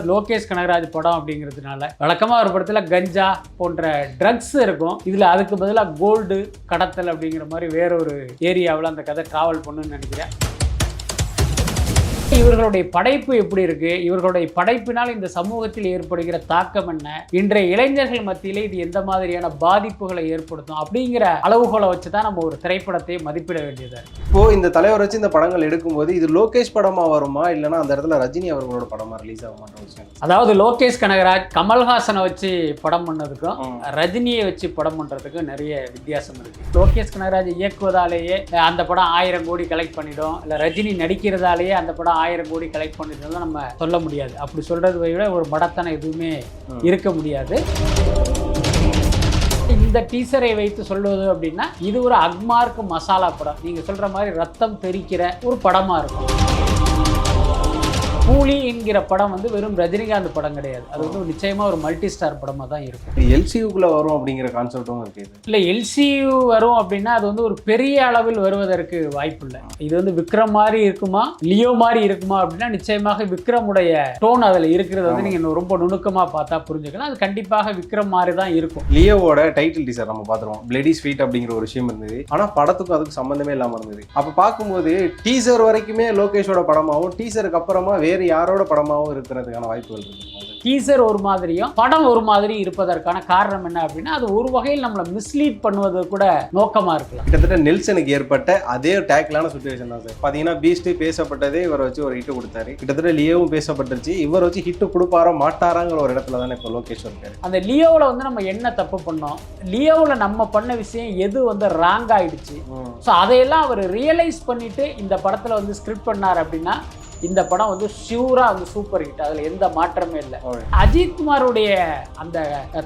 லோகேஷ் கனகராஜ் படம் அப்படிங்கிறதுனால வழக்கமாக ஒரு படத்தில் கஞ்சா போன்ற ட்ரக்ஸ் இருக்கும். இதில் அதுக்கு பதிலாக கோல்டு கடத்தல் அப்படிங்கிற மாதிரி வேற ஒரு ஏரியாவில் அந்த கதை ட்ராவல் பண்ணுன்னு நினைக்கிறேன். இவர்களுடைய படைப்பு எப்படி இருக்கு? இவர்களுடைய படைப்பினால் இந்த சமூகத்தில் ஏற்படுகிற தாக்கம் என்ன? இன்றைய இளைஞர்கள் மத்தியிலே இது எந்த மாதிரியான பாதிப்புகளை ஏற்படுத்தும்? அப்படிங்கிற அளவுகோலை வச்சு தான் நம்ம ஒரு திரைப்படத்தை மதிப்பிட வேண்டியது இப்போ இந்த தலைவர் வச்சு இந்த படங்கள் எடுக்கும்போது இது லோகேஷ் படமா வருமா? இல்லைன்னா அந்த இடத்துல ரஜினி அவர்களோட படமா ரிலீஸ் ஆகுமான்ற அதாவது லோகேஷ் கனகராஜ் கமல்ஹாசனை வச்சு படம் பண்ணதுக்கும். ரஜினியை வச்சு படம் பண்றதுக்கும் நிறைய வித்தியாசம் இருக்கு. லோகேஷ் கனகராஜ் இயக்குவதாலேயே அந்த படம் ஆயிரம் கோடி கலெக்ட் பண்ணிடும். இல்லை ரஜினி நடிக்கிறதாலேயே அந்த படம் ஆயிரம் கோடி கலெக்ட் பண்ணிடும் நம்ம சொல்ல முடியாது. அப்படி சொல்றதை விட ஒரு மடத்தனம் எதுவுமே. இருக்க முடியாது. இந்த டீசரை வைத்து சொல்வது அப்படின்னா இது ஒரு அக்மார்க் மசாலா படம். நீங்க சொல்ற மாதிரி ரத்தம் தெரிக்கிற ஒரு படமா இருக்கும். கூலி என்கிற படம் வந்து வெறும் ரஜினிகாந்த் படம் கிடையாது. அது வந்து நிச்சயமா ஒரு மல்டி ஸ்டார் படமா தான் இருக்கும். எல்சியூக்குள்ள வரும் அப்படிங்கிற கான்செப்டும் இருக்கு. இது இல்லை எல்சியு வரும் அப்படின்னா அது வந்து ஒரு பெரிய அளவில் வருவதற்கு வாய்ப்பு இல்லை இது வந்து விக்ரம் மாதிரி இருக்குமா லியோ மாதிரி இருக்குமா அப்படின்னா நிச்சயமாக விக்ரமுடைய டோன் அதில் இருக்கிறது வந்து நீங்கள் ரொம்ப நுணுக்கமாக பார்த்தா புரிஞ்சுக்கலாம். அது கண்டிப்பாக விக்ரம் மாதிரி தான் இருக்கும். லியோவோட டைட்டில் டீசர் நம்ம பார்த்துருவோம். பிளடி ஸ்வீட் அப்படிங்கிற ஒரு விஷயம் இருந்தது. ஆனா படத்துக்கும் அதுக்கு சம்பந்தமே இல்லாம இருந்தது. அப்ப பார்க்கும்போது டீசர் வரைக்குமே லோகேஷோட படமாவும் டீசருக்கு அப்புறமா வேறு யாரோட படமாவும் இருக்கிறதுக்கான வாய்ப்புகள் இருக்கு? டீசர் ஒரு மாதிரியும் படம் ஒரு மாதிரி இருப்பதற்கான காரணம் என்ன அப்படின்னா அது ஒரு வகையில் நம்மளை மிஸ்லீட் பண்ணுவது கூட நோக்கமாக இருக்கலாம். கிட்டத்தட்ட நெல்சனுக்கு ஏற்பட்ட அதே டேக்லான சுச்சுவேஷன் தான் சார். பார்த்தீங்கன்னா பீஸ்ட் பேசப்பட்டதே இவரை வச்சு ஒரு ஹிட் கொடுத்தாரு. கிட்டத்தட்ட லியோவும் பேசப்பட்டுருச்சு. இவர் வச்சு ஹிட் கொடுப்பாரோ மாட்டாராங்கிற ஒரு இடத்துல தானே இப்போ லோகேஷ் இருக்காரு. அந்த லியோவில் வந்து நம்ம என்ன தப்பு பண்ணோம்? லியோவில் நம்ம பண்ண விஷயம் எது வந்து ராங் ஆயிடுச்சு? ஸோ அதையெல்லாம் அவர் ரியலைஸ் பண்ணிட்டு இந்த படத்தில் வந்து ஸ்கிரிப்ட் பண்ணார் அப்படின்னா இந்த படம் வந்து ஷியூராக வந்து சூப்பர் ஹிட் அதில் எந்த மாற்றமே இல்லை. Alright. அஜித் குமாருடைய அந்த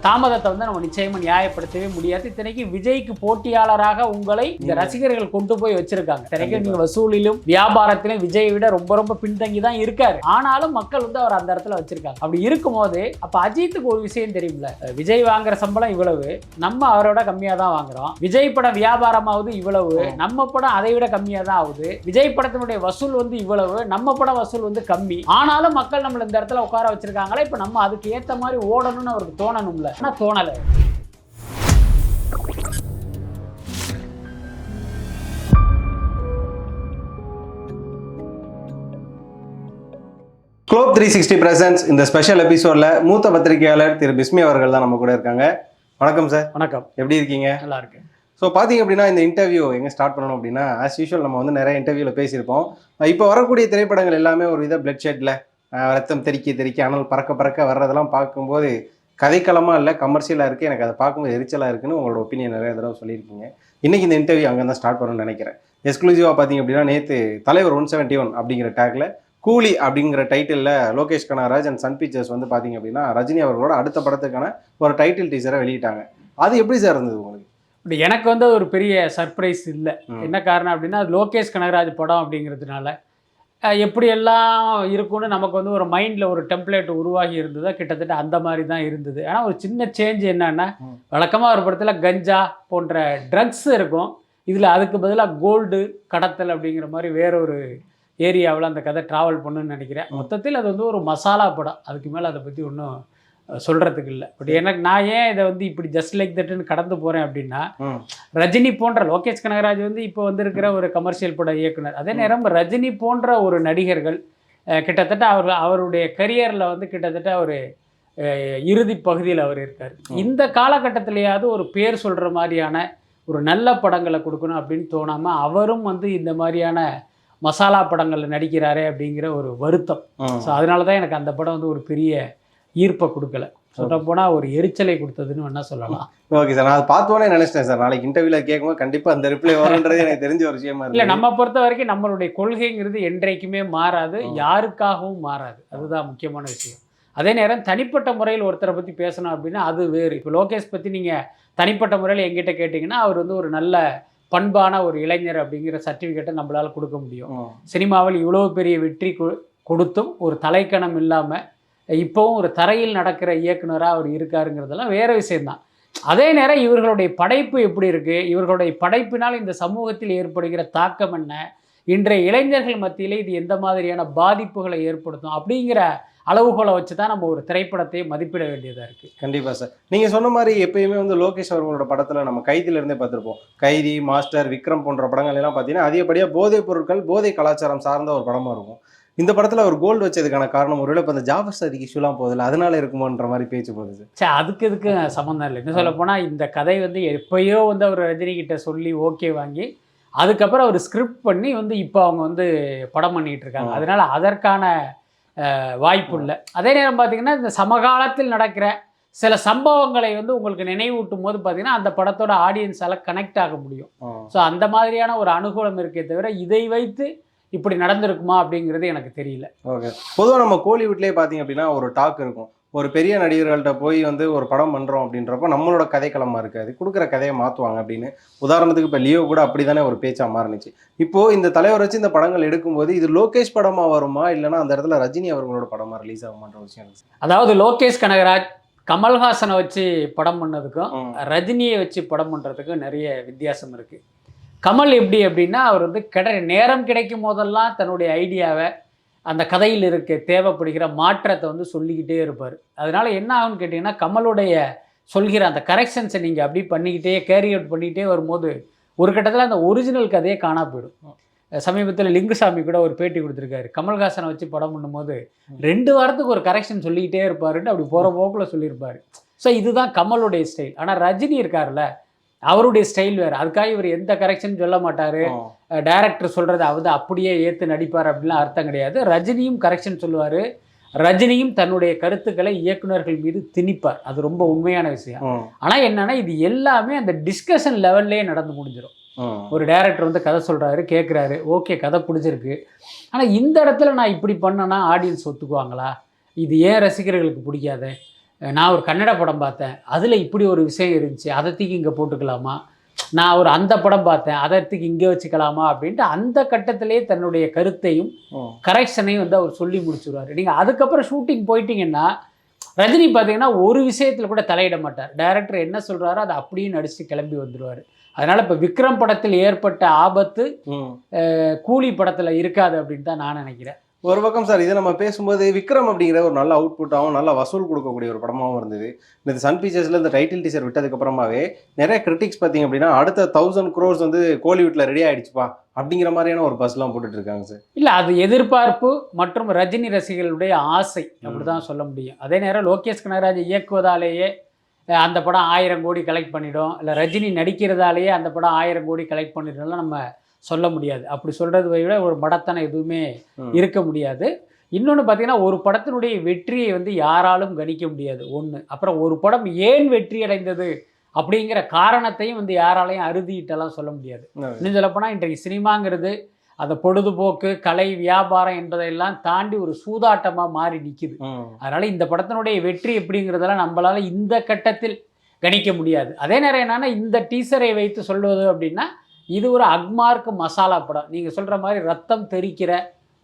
தாமதத்தை வந்து நம்ம நிச்சயமா நியாயப்படுத்தவே முடியாது. இத்தனைக்கு விஜய்க்கு போட்டியாளராக உங்களை இந்த ரசிகர்கள் கொண்டு போய் வச்சிருக்காங்க. இத்தனைக்கும் நீங்க வசூலிலும் வியாபாரத்திலும் விஜயை விட ரொம்ப ரொம்ப பின்தங்கி தான் இருக்காரு. ஆனாலும் மக்கள் வந்து அவர் அந்த இடத்துல வச்சிருக்காங்க. அப்படி இருக்கும்போது அப்ப அஜித்துக்கு ஒரு விஷயம் தெரியும்ல? விஜய் வாங்குற சம்பளம் இவ்வளவு நம்ம அவரோட கம்மியா தான் வாங்குறோம். விஜய் படம் வியாபாரமாவது இவ்வளவு நம்ம படம் அதை விட கம்மியா தான் ஆகுது. விஜய் படத்தினுடைய வசூல் வந்து இவ்வளவு நம்ம படம் வசூல் வந்து கம்மி. ஆனாலும் மக்கள் நம்மள இந்த இடத்துல உட்கார வச்சிருக்காங்களே இப்ப நம்ம அதுக்கு ஏத்த மாதிரி ஓடணும்னு அவருக்கு தோணணும்ல. ஆனா தோணல. குளோப் த்ரீ சிக்ஸ்டி பிரசன்ஸ் இந்த ஸ்பெஷல் எபிசோட்ல மூத்த பத்திரிகையாளர் திரு பிஸ்மி அவர்கள் தான் நம்ம கூட இருக்காங்க. வணக்கம் சார் வணக்கம். எப்படி இருக்கீங்க? நல்லா இருக்கு ஸோ பார்த்தீங்க அப்படின்னா இந்த இன்டர்வியூ எங்கே ஸ்டார்ட் பண்ணணும் அப்படின்னா ஆஸ் யூஷுவல் நம்ம வந்து நிறைய இன்டர்வியூவில் பேசியிருப்போம். இப்போ வரக்கூடிய திரைப்படங்கள் எல்லாமே ஒரு வித பிளட் ஷெட்டில் ரத்தம் தெறிக்க தெறிக்க அனல் பறக்க பறக்க வர்றதெல்லாம் பார்க்கும்போது கதைக்களமாக இல்லை கமர்ஷியலாக இருக்குது எனக்கு அதை பார்க்கும்போது எரிச்சலாக இருக்குன்னு உங்களோட ஒப்பீனியன் நிறைய தடவை சொல்லியிருக்கீங்க. இன்றைக்கி இந்த இன்டர்வியூ அங்கே தான் ஸ்டார்ட் பண்ணணும்னு நினைக்கிறேன். எக்ஸ்க்ளூசிவாக பார்த்தீங்க அப்படின்னா நேற்று தலைவர் ஒன் செவன்ட்டி ஒன் அப்படிங்கிற டேக்கில் கூலி அப்படிங்கிற டைட்டிலில் Lokesh Kanagaraj and Sun Pictures வந்து பார்த்தீங்க அப்படின்னா ரஜினி அவர்களோட அடுத்த படத்துக்கான ஒரு டைட்டில் டீச்சரை வெளியிட்டாங்க. அது எப்படி சார் இருந்தது உங்களுக்கு? பட் எனக்கு வந்து ஒரு பெரிய சர்ப்ரைஸ் இல்லை. என்ன காரணம் அப்படின்னா அது லோகேஷ் கனகராஜ் படம் அப்படிங்கிறதுனால எப்படியெல்லாம் இருக்கும்னு நமக்கு வந்து ஒரு மைண்டில் ஒரு டெம்ப்ளேட் உருவாகி இருந்ததோ கிட்டத்தட்ட அந்த மாதிரி தான் இருந்தது ஆனால் ஒரு சின்ன சேஞ்ச் என்னன்னா. வழக்கமாக ஒரு படத்தில் கஞ்சா போன்ற ட்ரக்ஸ் இருக்கும் இதில் அதுக்கு பதிலாக கோல்டு கடத்தல் அப்படிங்கிற மாதிரி வேற ஒரு ஏரியாவில் அந்த கதை ட்ராவல் பண்ணுன்னு நினைக்கிறேன். மொத்தத்தில் அது வந்து ஒரு மசாலா படம் அதுக்கு மேலே அதை பற்றி ஒன்றும் சொல்கிறதுக்கு இல்லை. பட் எனக்கு நான் ஏன் இதை வந்து இப்படி ஜஸ்ட் லைக் தட்டுன்னு கடந்து போகிறேன் அப்படின்னா ரஜினி போன்ற லோகேஷ் கனகராஜ் வந்து இப்போ வந்திருக்கிற ஒரு கமர்ஷியல் பட இயக்குனர். அதே நேரம் ரஜினி போன்ற ஒரு நடிகர்கள் கிட்டத்தட்ட அவர் அவருடைய கரியரில் வந்து கிட்டத்தட்ட ஒரு இறுதி பகுதியில் அவர் இருக்கார். இந்த காலகட்டத்திலேயாவது ஒரு பேர் சொல்கிற மாதிரியான ஒரு நல்ல படங்களை கொடுக்கணும் அப்படின்னு தோணாமல் அவரும் வந்து இந்த மாதிரியான மசாலா படங்களில் நடிக்கிறாரே அப்படிங்கிற ஒரு வருத்தம். ஸோ அதனால தான் எனக்கு அந்த படம் வந்து ஒரு பெரிய ஈர்ப்பை கொடுக்கல. சொல்லப்போனால் ஒரு எரிச்சலை கொடுத்ததுன்னு வேணால் சொல்லலாம். ஓகே சார் நான் அதை பார்த்தோன்னே நினைச்சிட்டேன் சார். நாளைக்கு இன்டர்வியூல கேட்கும்போது கண்டிப்பா அந்த ரிப்ளை வரும்ன்றது எனக்கு தெரிஞ்ச ஒரு விஷயமா இல்ல நம்ம பொறுத்த வரைக்கும் நம்மளுடைய கொள்கைங்கிறது என்றைக்குமே மாறாது. யாருக்காகவும் மாறாது. அதுதான் முக்கியமான விஷயம். அதே நேரம் தனிப்பட்ட முறையில் ஒருத்தரை பற்றி பேசணும் அப்படின்னா அது வேறு. இப்போ லோகேஷ் பற்றி நீங்கள் தனிப்பட்ட முறையில் எங்கிட்ட கேட்டிங்கன்னா அவர் வந்து ஒரு நல்ல பண்பான ஒரு இளைஞர் அப்படிங்கிற சர்டிஃபிகேட்டை நம்மளால் கொடுக்க முடியும். சினிமாவில் இவ்வளோ பெரிய வெற்றி கொடுத்தும் ஒரு தலைக்கணம் இல்லாமல் இப்போவும் ஒரு தரையில் நடக்கிற இயக்குனராக அவர் இருக்காருங்கிறதெல்லாம் வேற விஷயம்தான். அதே நேரம் இவர்களுடைய படைப்பு எப்படி இருக்கு? இவர்களுடைய படைப்பினால் இந்த சமூகத்தில் ஏற்படுகிற தாக்கம் என்ன? இன்றைய இளைஞர்கள் மத்தியில் இது எந்த மாதிரியான பாதிப்புகளை ஏற்படுத்தும்? அப்படிங்கிற அளவுகோலை வச்சு தான் நம்ம ஒரு திரைப்படத்தை மதிப்பிட வேண்டியதாக இருக்குது கண்டிப்பாக சார். நீங்கள் சொன்ன மாதிரி எப்பயுமே வந்து லோகேஷ் அவர்களோட படத்தில் நம்ம கைதிலிருந்தே பார்த்துருப்போம். கைதி மாஸ்டர் விக்ரம் போன்ற படங்கள் எல்லாம் பார்த்தீங்கன்னா அதிகப்படியாக போதைப் பொருட்கள் போதை கலாச்சாரம் சார்ந்த ஒரு படமாக இருக்கும். இந்த படத்துல அவர் கோல்டு வச்சதுக்கான காரணம் ஒருவேளை இப்போ அந்த ஜாபர் சாதிக்கு இஷ்யூலாம் போதில்ல அதனால இருக்குமோன்ற மாதிரி பேச்சு போகுது. சார் அதுக்கு இதுக்கு சம்மந்தம் இல்லை. இன்னும் சொல்ல போனால் இந்த கதை வந்து எப்பயோ வந்து அவர் ரஜினி கிட்ட சொல்லி ஓகே வாங்கி அதுக்கப்புறம் அவர் ஸ்கிரிப்ட் பண்ணி வந்து இப்போ அவங்க வந்து படம் பண்ணிட்டு இருக்காங்க. அதனால அதற்கான வாய்ப்பு இல்லை. அதே நேரம் பார்த்தீங்கன்னா இந்த சமகாலத்தில் நடக்கிற சில சம்பவங்களை வந்து உங்களுக்கு நினைவூட்டும் போது பார்த்தீங்கன்னா அந்த படத்தோட ஆடியன்ஸால் கனெக்ட் ஆக முடியும். ஸோ அந்த மாதிரியான ஒரு அனுகூலம் இருக்கே தவிர இதை வைத்து இப்படி நடந்திருக்குமா அப்படிங்கிறது எனக்கு தெரியல. ஓகே. பொதுவாக நம்ம கோலிவுட்லேயே பார்த்தீங்க அப்படின்னா ஒரு டாக் இருக்கும். ஒரு பெரிய நடிகர்கள்ட்ட போய் வந்து ஒரு படம் பண்ணுறோம் அப்படின்றப்போ நம்மளோட கதைக்களமாக இருக்காது கொடுக்குற கதையை மாற்றுவாங்க அப்படின்னு. உதாரணத்துக்கு இப்போ லியோ கூட அப்படி தானே ஒரு பேச்சா மாறுனுச்சு. இப்போ இந்த தலைவர் வச்சு இந்த படங்கள் எடுக்கும்போது இது லோகேஷ் படமா வருமா? இல்லைன்னா அந்த இடத்துல ரஜினி அவர்களோட படமா ரிலீஸ் ஆகுமான்ற விஷயம். அதாவது லோகேஷ் கனகராஜ் கமல்ஹாசனை வச்சு படம் பண்ணதுக்கும். ரஜினியை வச்சு படம் பண்ணுறதுக்கும் நிறைய வித்தியாசம் இருக்குது கமல் எப்படி அப்படின்னா அவர் வந்து கிடை நேரம் கிடைக்கும் போதெல்லாம் தன்னுடைய ஐடியாவை அந்த கதையில் இருக்க தேவைப்படுகிற மாற்றத்தை வந்து சொல்லிக்கிட்டே இருப்பார். அதனால் என்ன ஆகும்னு கேட்டிங்கன்னா கமலுடைய சொல்கிற அந்த கரெக்ஷன்ஸை நீங்கள் அப்படி பண்ணிக்கிட்டே கேரி அவுட் பண்ணிக்கிட்டே வரும்போது ஒரு கட்டத்தில் அந்த ஒரிஜினல் கதையே காணா போயிடும். சமீபத்தில் லிங்குசாமி கூட ஒரு பேட்டி கொடுத்துருக்காரு. கமல்ஹாசனை வச்சு படம் பண்ணும்போது ரெண்டு வாரத்துக்கு ஒரு கரெக்ஷன் சொல்லிக்கிட்டே இருப்பாருன்ட்டு அப்படி போகிற போக்கில் சொல்லியிருப்பார். ஸோ இதுதான் கமலுடைய ஸ்டைல் ஆனால் ரஜினி இருக்கார்ல அவருடைய ஸ்டைல் வேறு. அதுக்காக இவர் எந்த கரெக்ஷன் சொல்ல மாட்டார். டைரக்டர் சொல்கிறத அவர் அப்படியே ஏற்று நடிப்பார் அப்படிலாம் அர்த்தம் கிடையாது. ரஜினியும் கரெக்ஷன் சொல்லுவார். ரஜினியும் தன்னுடைய கருத்துக்களை இயக்குனர்கள் மீது திணிப்பார். அது ரொம்ப உண்மையான விஷயம். ஆனால் என்னன்னா இது எல்லாமே அந்த டிஸ்கஷன் லெவல்லே நடந்து முடிஞ்சிடும் ஒரு டேரக்டர் வந்து கதை சொல்கிறாரு கேட்குறாரு ஓகே கதை பிடிச்சிருக்கு. ஆனால் இந்த இடத்துல நான் இப்படி பண்ணேன்னா ஆடியன்ஸ் ஒத்துக்குவாங்களா? இது ஏன் ரசிகர்களுக்கு பிடிக்காது? நான் ஒரு கன்னட படம் பார்த்தேன். அதில் இப்படி ஒரு விஷயம் இருந்துச்சு. அதை தூக்கி இங்கே போட்டுக்கலாமா? நான் ஒரு அந்த படம் பார்த்தேன். அதை தூக்கி இங்கே வச்சுக்கலாமா? அப்படின்ட்டு அந்த கட்டத்திலேயே தன்னுடைய கருத்தையும். கரெக்ஷனையும் வந்து அவர் சொல்லி முடிச்சுருவார். நீங்கள் அதுக்கப்புறம் ஷூட்டிங் போயிட்டீங்கன்னா ரஜினி பார்த்தீங்கன்னா ஒரு விஷயத்தில் கூட தலையிட மாட்டார். டைரக்டர் என்ன சொல்கிறாரோ அதை அப்படியே நடிச்சு கிளம்பி வந்துடுவார் அதனால் இப்போ விக்ரம் படத்தில் ஏற்பட்ட ஆபத்து கூலி படத்தில் இருக்காது அப்படின்னு தான் நான் நினைக்கிறேன். ஒரு பக்கம் சார் இதை நம்ம பேசும்போது விக்ரம் அப்படிங்கிற ஒரு நல்ல அவுட்புட்டாகவும் நல்ல வசூல் கொடுக்கக்கூடிய ஒரு படமாகவும் இருந்தது. இந்த சன் பிக்சர்ஸில் இந்த டைட்டில் டீசர் விட்டதுக்கு அப்புறமாவே நிறைய கிரிட்டிக்ஸ் பார்த்தீங்க அப்படின்னா அடுத்த தௌசண்ட் க்ரோர்ஸ் வந்து கோலிவுட்ல ரெடி ஆயிடுச்சுப்பா அப்படிங்கிற மாதிரியான ஒரு பஸ்லாம் போட்டுட்டு இருக்காங்க சார். இல்லை அது எதிர்பார்ப்பு மற்றும் ரஜினி ரசிகர்களுடைய ஆசை அப்படி தான் சொல்ல முடியும். அதே நேரம் லோகேஷ் கனகராஜ் இயக்குவதாலேயே அந்த படம் ஆயிரம் கோடி கலெக்ட் பண்ணிடும். இல்லை ரஜினி நடிக்கிறதாலேயே அந்த படம் ஆயிரம் கோடி கலெக்ட் பண்ணிடும்லாம் நம்ம சொல்ல முடியாது. அப்படி சொல்கிறது விட ஒரு மடத்தனம் எதுவுமே. இருக்க முடியாது. இன்னொன்று பார்த்தீங்கன்னா ஒரு படத்தினுடைய வெற்றியை வந்து யாராலும் கணிக்க முடியாது. ஒன்று அப்புறம் ஒரு படம் ஏன் வெற்றி அடைந்தது அப்படிங்கிற காரணத்தையும் வந்து யாராலையும் அறுதியிட்டெல்லாம் சொல்ல முடியாது. இன்னும் சொல்லப்போனால் இன்றைக்கு சினிமாங்கிறது அந்த பொழுதுபோக்கு கலை வியாபாரம் என்பதையெல்லாம் தாண்டி ஒரு சூதாட்டமாக மாறி நிற்கிது. அதனால் இந்த படத்தினுடைய வெற்றி எப்படிங்கிறதெல்லாம் நம்மளால் இந்த கட்டத்தில் கணிக்க முடியாது. அதே நேரம் என்னன்னா இந்த டீசரை வைத்து சொல்வது அப்படின்னா இது ஒரு அக்மார்க் மசாலா படம். நீங்கள் சொல்கிற மாதிரி ரத்தம் தெறிக்கிற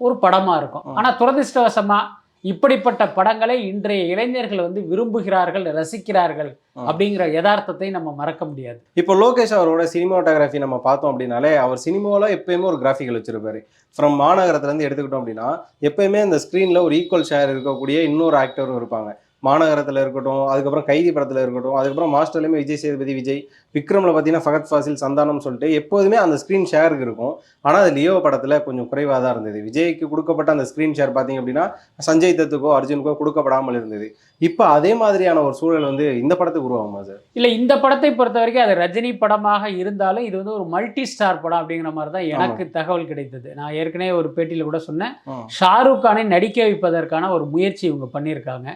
ஒரு படமாக இருக்கும். ஆனால் துரதிர்ஷ்டவசமாக இப்படிப்பட்ட படங்களை இன்றைய இளைஞர்கள் வந்து விரும்புகிறார்கள் ரசிக்கிறார்கள். அப்படிங்கிற யதார்த்தத்தை நம்ம மறக்க முடியாது. இப்போ லோகேஷ் அவரோட சினிமாட்டோகிராஃபி நம்ம பார்த்தோம் அப்படின்னாலே அவர் சினிமாவில் எப்பயுமே ஒரு கிராஃபிக்கல் வச்சிருப்பாரு. ஃப்ரம் மாநகரத்துலேருந்து எடுத்துக்கிட்டோம் அப்படின்னா எப்பயுமே அந்த ஸ்க்ரீனில் ஒரு ஈக்குவல் ஷேர் இருக்கக்கூடிய இன்னொரு ஆக்டரும் இருப்பாங்க. மாநகரத்தில் இருக்கட்டும் அதுக்கப்புறம் கைதி படத்தில் இருக்கட்டும் அதுக்கப்புறம் மாஸ்டர்லையுமே விஜய் சேதுபதி விஜய் விக்ரமில் பார்த்தீங்கன்னா ஃபகத் ஃபாசில் சந்தானம் சொல்லிட்டு எப்போதுமே அந்த ஸ்க்ரீன் ஷேருக்கு இருக்கும். ஆனால் அது லியோ படத்தில் கொஞ்சம் குறைவாக தான் இருந்தது. விஜய்க்கு கொடுக்கப்பட்ட அந்த ஸ்க்ரீன் ஷேர் பார்த்தீங்க அப்படின்னா சஞ்சய் தத்துக்கோ அர்ஜுனுக்கோ கொடுக்கப்படாமல் இருந்தது. இப்போ அதே மாதிரியான ஒரு சூழல் வந்து இந்த படத்துக்கு உருவாகுமா சார் இல்லை இந்த படத்தை பொறுத்த வரைக்கும் அது ரஜினி படமாக இருந்தாலும் இது வந்து ஒரு மல்டி ஸ்டார் படம் அப்படிங்கிற மாதிரி தான் எனக்கு தகவல் கிடைத்தது. நான் ஏற்கனவே ஒரு பேட்டியில் கூட சொன்னேன். ஷாருக் கானை நடிக்க வைப்பதற்கான ஒரு முயற்சி இவங்க பண்ணியிருக்காங்க.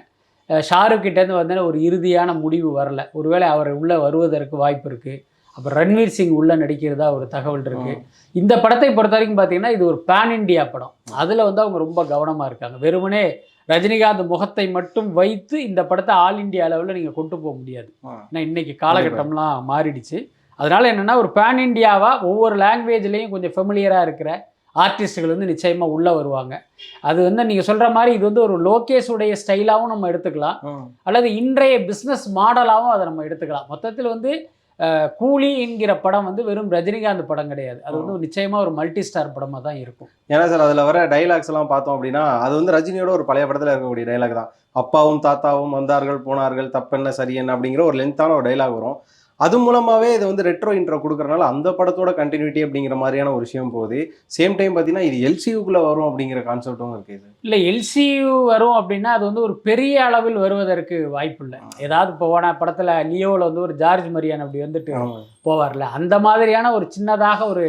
ஷாருக் கிட்டேருந்து ஒரு இறுதியான முடிவு வரல. ஒருவேளை அவர் உள்ளே வருவதற்கு வாய்ப்பு இருக்குது அப்புறம் ரன்வீர் சிங் உள்ளே நடிக்கிறதா ஒரு தகவல் இருக்குது இந்த படத்தை பொறுத்த வரைக்கும் பார்த்தீங்கன்னா இது ஒரு பேன் இண்டியா படம். அதில் வந்து அவங்க ரொம்ப கவனமாக இருக்காங்க. வெறுமனே ரஜினிகாந்த் முகத்தை மட்டும் வைத்து இந்த படத்தை ஆல் இண்டியா அளவில் நீங்கள் கொண்டு போக முடியாது. ஏன்னா இன்னைக்கு காலகட்டம்லாம் மாறிடுச்சு. அதனால என்னன்னா ஒரு பேன் இண்டியாவா ஒவ்வொரு லாங்குவேஜ்லேயும் கொஞ்சம் ஃபெமிலியராக இருக்கிற ஆர்டிஸ்ட்டுகள் வந்து நிச்சயமாக உள்ளே வருவாங்க. அது வந்து நீங்கள் சொல்கிற மாதிரி இது வந்து ஒரு லோகேஷுடைய ஸ்டைலாகவும் நம்ம எடுத்துக்கலாம். அல்லது இன்றைய பிஸ்னஸ் மாடலாகவும் அதை நம்ம எடுத்துக்கலாம். மொத்தத்தில் வந்து கூலி என்கிற படம் வந்து வெறும் ரஜினிகாந்த் படம் கிடையாது. அது வந்து நிச்சயமா ஒரு மல்டி ஸ்டார் படமா தான் இருக்கும். ஏன்னா சார் அதுல வர டைலாக்ஸ் எல்லாம் பார்த்தோம் அப்படின்னா அது வந்து ரஜினியோட ஒரு பழைய படத்துல இருக்கக்கூடிய டைலாக் தான். அப்பாவும் தாத்தாவும் வந்தார்கள் போனார்கள் தப்பென்ன சரியென்ன அப்படிங்கிற ஒரு லென்த்தான ஒரு டைலாக் வரும். அது மூலமாவே இது வந்து ரெட்ரோ இன்ட்ரோ கொடுக்கறனால அந்த படத்தோட கண்டினியூட்டி அப்படிங்கிற மாதிரியான ஒரு விஷயம் போகுது. சேம் டைம் பார்த்தீங்கன்னா இது எல்சியூக்குள்ள வரும் அப்படிங்கிற கான்செப்டும் இருக்கு இது. இல்லை எல்சியு வரும் அப்படின்னா அது வந்து ஒரு பெரிய அளவில் வருவதற்கு வாய்ப்பு இல்லை. ஏதாவது இப்போ போன படத்தில் லியோவில் வந்து ஒரு ஜார்ஜ் மரியான் அப்படி வந்துட்டு. போவார்ல அந்த மாதிரியான ஒரு சின்னதாக ஒரு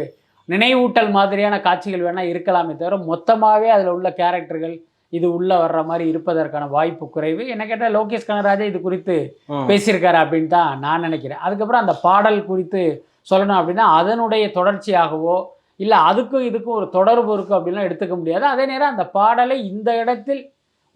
நினைவூட்டல் மாதிரியான காட்சிகள் வேணால் இருக்கலாமே தவிர மொத்தமாகவே அதில் உள்ள கேரக்டர்கள் இது உள்ள வர்ற மாதிரி இருப்பதற்கான வாய்ப்பு குறைவு. என்ன கேட்டால் லோகேஷ் கனராஜே இது குறித்து. பேசியிருக்காரு அப்படின்னு தான் நான் நினைக்கிறேன். அதுக்கப்புறம் அந்த பாடல் குறித்து சொல்லணும் அப்படின்னா அதனுடைய தொடர்ச்சியாகவோ இல்லை அதுக்கும் இதுக்கும் ஒரு தொடர்பு இருக்கும் அப்படின்லாம் எடுத்துக்க முடியாது. அதே நேரம் அந்த பாடலை இந்த இடத்தில்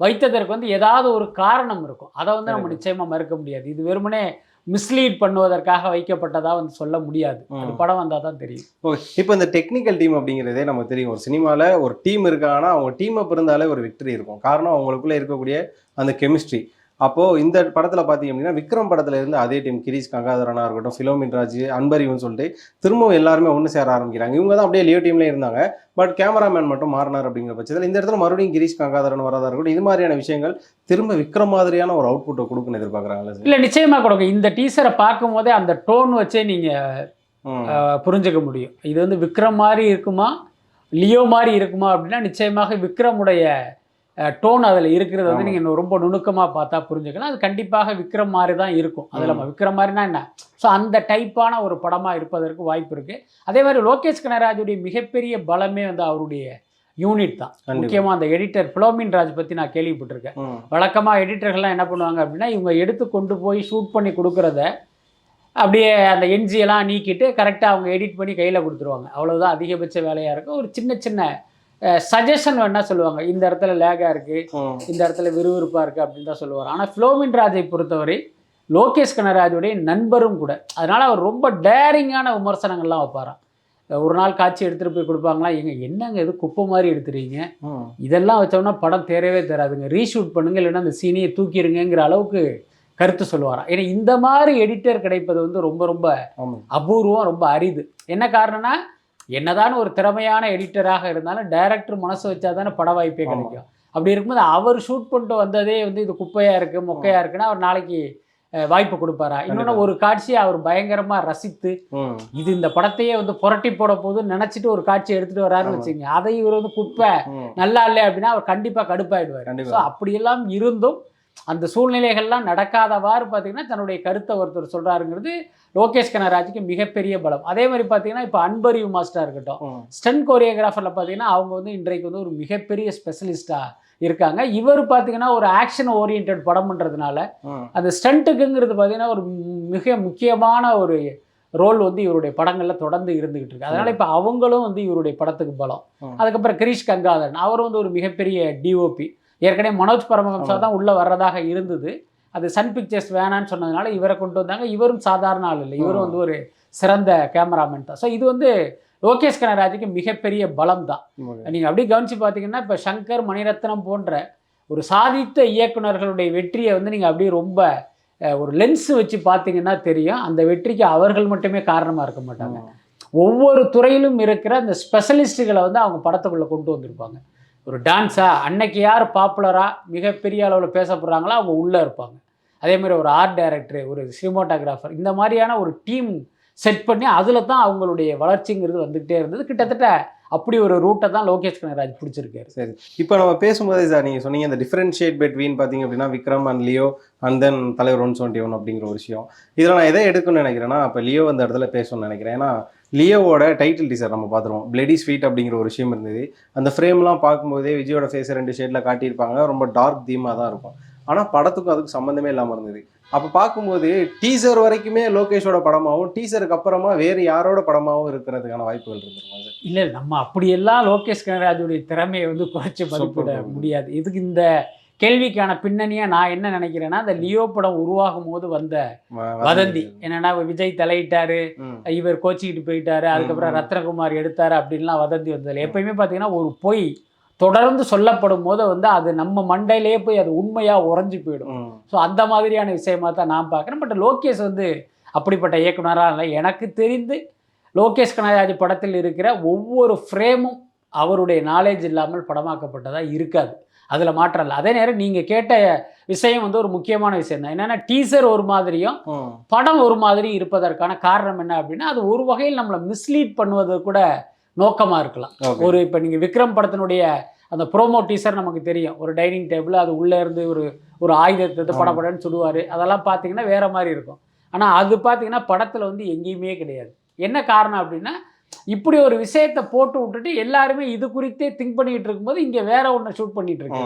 வைத்ததற்கு வந்து ஏதாவது ஒரு காரணம் இருக்கும். அதை வந்து நம்ம சரி. நிச்சயமா மறுக்க முடியாது. இது வெறுமனே மிஸ்லீட் பண்ணுவதற்காக வைக்கப்பட்டதா வந்து சொல்ல முடியாது. அது. படம் வந்தால் தான் தெரியும். ஓகே இப்போ இந்த டெக்னிக்கல் டீம் அப்படிங்கிறதே நமக்கு தெரியும். ஒரு சினிமாவில் ஒரு டீம் இருக்காங்கன்னா அவங்க டீம் அப் இருந்தாலே ஒரு விக்டரி இருக்கும். காரணம் அவங்களுக்குள்ள இருக்கக்கூடிய அந்த கெமிஸ்ட்ரி அப்போ இந்த படத்துல பாத்தீங்க அப்படின்னா விக்ரம் படத்துல இருந்து அதே டீம் கிரீஷ் கங்காதரனா இருக்கட்டும் ஃபிலோமின் ராஜ் அன்பரிவன் சொல்லிட்டு திரும்பவும் எல்லாருமே ஒன்று சேர ஆரம்பிக்கிறாங்க. இவங்க தான் அப்படியே லியோ டீம்ல இருந்தாங்க. பட் கேமராமேன் மட்டும் மாறினார் அப்படிங்கிற பட்சத்தில் இந்த இடத்துல மறுபடியும் கிரீஷ் கங்காதரன் வரதா இருக்கட்டும் இது மாதிரியான விஷயங்கள் திரும்ப விக்ரம் மாதிரியான ஒரு அவுட்புட்டை கொடுக்குன்னு எதிர்பார்க்குறாங்களா இல்லை நிச்சயமா கொடுங்க இந்த டீசரை பார்க்கும் போதே அந்த டோன் வச்சே நீங்க ம். அஹ், புரிஞ்சுக்க முடியும். இது வந்து விக்ரம் மாதிரி இருக்குமா லியோ மாதிரி இருக்குமா அப்படின்னா நிச்சயமாக விக்ரமுடைய டோன் அதில் இருக்கிறது வந்து. நீங்கள் ரொம்ப நுணுக்கமாக பார்த்தா புரிஞ்சுக்கலாம் அது கண்டிப்பாக விக்ரம் மாதிரி தான் இருக்கும் அதில் ம். விக்ரம் மாதிரினா என்ன ஸோ அந்த டைப்பான ஒரு படமாக இருப்பதற்கு வாய்ப்பு இருக்குது அதே மாதிரி லோகேஷ் கனராஜுடைய மிகப்பெரிய பலமே வந்து அவருடைய யூனிட் தான். முக்கியமாக அந்த எடிட்டர் ஃபிலோமின் ராஜ் பற்றி நான் கேள்விப்பட்டிருக்கேன். வழக்கமாக எடிட்டர்கள்லாம் என்ன பண்ணுவாங்க அப்படின்னா இவங்க எடுத்து கொண்டு போய் ஷூட் பண்ணி கொடுக்குறத அப்படியே அந்த எல்லாம் நீக்கிட்டு கரெக்டாக அவங்க எடிட் பண்ணி கையில் கொடுத்துருவாங்க அவ்வளவுதான் அதிகபட்ச வேலையாக இருக்கும் ஒரு சின்ன சின்ன சஜஷன் வேணா சொல்லுவாங்க. இந்த இடத்துல லேகாக இருக்குது. இந்த இடத்துல விறுவிறுப்பாக இருக்குது அப்படின்னு தான் சொல்லுவார் ஆனால் ஃபிலோமின் ராஜை பொறுத்தவரை லோகேஷ் கனராஜுடைய நண்பரும் கூட அதனால் அவர் ரொம்ப டேரிங்கான விமர்சனங்கள்லாம் வைப்பாராம். ஒரு நாள் காட்சி எடுத்துகிட்டு போய் கொடுப்பாங்களா? எங்க என்னங்க இது குப்பை மாதிரி எடுத்துறீங்க. இதெல்லாம் வச்சோம்னா படம் தேரவே தராதுங்க ரீஷூட் பண்ணுங்க இல்லைன்னா அந்த சீனியை தூக்கிடுங்கிற அளவுக்கு கருத்து சொல்லுவாராம். ஏன்னா இந்த மாதிரி எடிட்டர் கிடைப்பது வந்து ரொம்ப ரொம்ப அபூர்வம் ரொம்ப அரிது. என்ன காரணம்னா என்னதான் ஒரு திறமையான எடிட்டராக இருந்தாலும் டைரக்டர் மனசு வச்சா தானே பட வாய்ப்பே. கிடைக்கும் அப்படி இருக்கும்போது அவர் ஷூட் பண்ணிட்டு வந்ததே வந்து இது குப்பையா இருக்கு மொக்கையா இருக்குன்னா அவர் நாளைக்கு வாய்ப்பு கொடுப்பாரா இன்னொன்று. ஒரு காட்சியை அவர் பயங்கரமா ரசித்து. இது இந்த படத்தையே வந்து புரட்டி போட போதுன்னு நினைச்சிட்டு ஒரு காட்சி எடுத்துட்டு வராருன்னு. வச்சுங்க அதை இவர் வந்து குப்பை. நல்லா இல்லை அப்படின்னா அவர் கண்டிப்பா கடுப்பாயிடுவார். ஸோ அப்படியெல்லாம் இருந்தும் அந்த சூழ்நிலைகள்லாம் நடக்காதவாறு பார்த்தீங்கன்னா தன்னுடைய கருத்தை ஒருத்தர் சொல்றாருங்கிறது லோகேஷ் கனராஜுக்கு மிகப்பெரிய பலம் அதே மாதிரி பார்த்தீங்கன்னா இப்போ அன்பரிவு மாஸ்டராக இருக்கட்டும். ஸ்டன் கோரியோகிராஃபரில் பார்த்தீங்கன்னா அவங்க வந்து இன்றைக்கு வந்து ஒரு மிகப்பெரிய ஸ்பெஷலிஸ்டாக இருக்காங்க இவர் பார்த்தீங்கன்னா ஒரு ஆக்ஷன் ஓரியன்ட் படம்ன்றதுனால. அந்த ஸ்டண்ட்டுக்குங்கிறது பார்த்தீங்கன்னா ஒரு மிக முக்கியமான ஒரு ரோல் வந்து இவருடைய படங்களில் தொடர்ந்து இருந்துகிட்டு இருக்கு அதனால இப்போ அவங்களும் வந்து இவருடைய படத்துக்கு பலம். அதுக்கப்புறம் கிரீஷ் கங்காதரன் அவர் வந்து ஒரு மிகப்பெரிய டிஓபி ஏற்கனவே மனோஜ் பரமஹம்சா. தான் உள்ள வர்றதாக இருந்தது அது சன் பிக்சர்ஸ் வேணான்னு சொன்னதுனால இவரை கொண்டு வந்தாங்க இவரும் சாதாரண ஆள் இல்லை இவரும். வந்து ஒரு சிறந்த கேமராமேன் தான் ஸோ இது வந்து லோகேஷ் கனராஜுக்கு மிகப்பெரிய பலம் தான். நீங்கள் அப்படியே கவனிச்சு பார்த்தீங்கன்னா இப்போ சங்கர் மணிரத்னம் போன்ற ஒரு சாதித்த இயக்குனர்களுடைய வெற்றியை வந்து நீங்கள் அப்படியே ரொம்ப ஒரு லென்ஸ் வச்சு பார்த்தீங்கன்னா தெரியும் அந்த வெற்றிக்கு அவர்கள் மட்டுமே காரணமாக இருக்க மாட்டாங்க. ஒவ்வொரு துறையிலும் இருக்கிற அந்த ஸ்பெஷலிஸ்ட்டுகளை வந்து அவங்க படத்துக்குள்ளே கொண்டு வந்திருப்பாங்க ஒரு டான்ஸா அன்னைக்கு யார் பாப்புலராக மிகப்பெரிய அளவில் பேசப்படுறாங்களோ அவங்க உள்ளே இருப்பாங்க. அதே மாதிரி ஒரு ஆர்ட் டைரக்டர் ஒரு சினிமோட்டோகிராஃபர் இந்த மாதிரியான ஒரு டீம் செட் பண்ணி அதில் தான் அவங்களுடைய வளர்ச்சிங்கிறது வந்துக்கிட்டே இருந்தது. கிட்டத்தட்ட அப்படி ஒரு ரூட்டை தான் லோகேஷ் கனகராஜ் பிடிச்சிருக்காரு. சரி. இப்போ நம்ம பேசும்போது சார் நீங்கள் சொன்னீங்க அந்த டிஃப்ரென்ஷியேட் பெட்வீன் பார்த்தீங்க அப்படின்னா Vikram and Leo and then Thalaivar one twenty one அப்படிங்கிற ஒரு விஷயம். இதில் நான் எதை எடுக்கணும்னு நினைக்கிறேன்னா இப்போ லியோ அந்த இடத்துல பேசணும்னு நினைக்கிறேன். ஏன்னா லியோவோட டைட்டில் டீசர் நம்ம பார்த்துருவோம். பிளெடி ஸ்வீட் அப்படிங்கிற ஒரு விஷயம் இருந்தது. அந்த ஃப்ரேம்லாம் பார்க்கும்போதே விஜயோட ஃபேஸை ரெண்டு ஷேடில் காட்டியிருப்பாங்க. ரொம்ப டார்க் தீமாக தான் இருக்கும். ஆனால் படத்துக்கும் அதுக்கு சம்மந்தமே இல்லாமல் இருந்தது. அப்போ பார்க்கும்போது டீசர் வரைக்குமே லோகேஷோட படமாகவும் டீசருக்கு அப்புறமா வேறு யாரோட படமாகவும் இருக்கிறதுக்கான வாய்ப்புகள் இருந்துருமா சார்? இல்லை நம்ம அப்படியெல்லாம் லோகேஷ் கனகராஜுடைய திறமையை வந்து குறைச்சி மதிப்பிட. முடியாது. இதுக்கு இந்த கேள்விக்கான பின்னணியாக நான் என்ன நினைக்கிறேன்னா அந்த லியோ படம் உருவாகும் போது வந்த வதந்தி. என்னன்னா விஜய் தலையிட்டாரு. இவர் கோச்சிக்கிட்டு போயிட்டாரு அதுக்கப்புறம். ரத்னகுமார் எடுத்தாரு அப்படின்லாம் வதந்தி வந்ததில்லை எப்பயுமே பார்த்தீங்கன்னா ஒரு பொய் தொடர்ந்து சொல்லப்படும் போது வந்து அது நம்ம மண்டையிலேயே போய் அது உண்மையாக உறைஞ்சு போயிடும். ஸோ அந்த மாதிரியான விஷயமா தான் நான் பார்க்குறேன் பட் லோகேஷ் வந்து அப்படிப்பட்ட இயக்குனராக இல்லை. எனக்கு தெரிந்து லோகேஷ் கனகராஜ் படத்தில் இருக்கிற ஒவ்வொரு ஃப்ரேமும் அவருடைய நாலேஜ் இல்லாமல் படமாக்கப்பட்டதாக இருக்காது. அதில் மாற்றம் இல்லை. அதே நேரம் நீங்கள் கேட்ட விஷயம் வந்து ஒரு முக்கியமான விஷயம் தான். என்னென்னா டீசர் ஒரு மாதிரியும். படம் ஒரு மாதிரி இருப்பதற்கான காரணம் என்ன அப்படின்னா அது ஒரு வகையில் நம்மளை மிஸ்லீட் பண்ணுவது கூட நோக்கமாக இருக்கலாம். ஒரு இப்போ நீங்கள் விக்ரம் படத்தினுடைய அந்த ப்ரோமோ டீசர் நமக்கு தெரியும். ஒரு டைனிங் டேபிள் அது உள்ளே இருந்து ஒரு ஒரு ஆயுதத்தை எடுத்து. படப்படன்னு சுடுவார் அதெல்லாம் பார்த்தீங்கன்னா வேற மாதிரி இருக்கும். ஆனால் அது பார்த்தீங்கன்னா படத்தில் வந்து எங்கேயுமே கிடையாது. என்ன காரணம் அப்படின்னா இப்படி ஒரு விஷயத்தை போட்டு விட்டுட்டு எல்லாருமே இது குறித்தே திங்க் பண்ணிட்டு இருக்கும்போது இங்கே வேற ஒன்றை ஷூட் பண்ணிட்டு இருக்கு.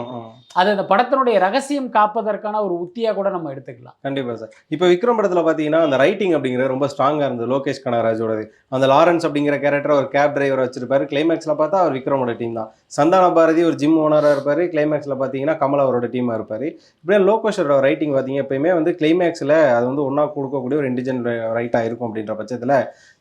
அது அந்த படத்தினுடைய ரகசியம் காப்பதற்கான ஒரு உத்தியாக கூட நம்ம எடுத்துக்கலாம். கண்டிப்பா சார். இப்போ விக்ரம் படத்துல பாத்தீங்கன்னா அந்த ரைட்டிங் அப்படிங்கிறது ரொம்ப ஸ்ட்ராங்கா இருந்தது. லோகேஷ் கனகராஜோடது. அந்த லாரன்ஸ் அப்படிங்கிற கேரக்டர் ஒரு கேப் டிரைவர் வச்சிருப்பாரு. கிளைமேக்ஸ்ல பார்த்தா அவர் விக்ரமோட டீம் தான். சந்தான பாரதி ஒரு ஜிம் ஓனரா இருப்பாரு. கிளைமேக்ஸ்ல பாத்தீங்கன்னா கமல் அவரோட டீமா இருப்பாரு. இப்படியே லோகேஷோட ரைட்டிங் பாத்தீங்க எப்பயுமே வந்து கிளைமேக்ஸ்ல அது வந்து ஒண்ணா கொடுக்கக்கூடிய ஒரு இண்டிஜன் ரைட்டா இருக்கும் அப்படின்ற பட்சத்துல.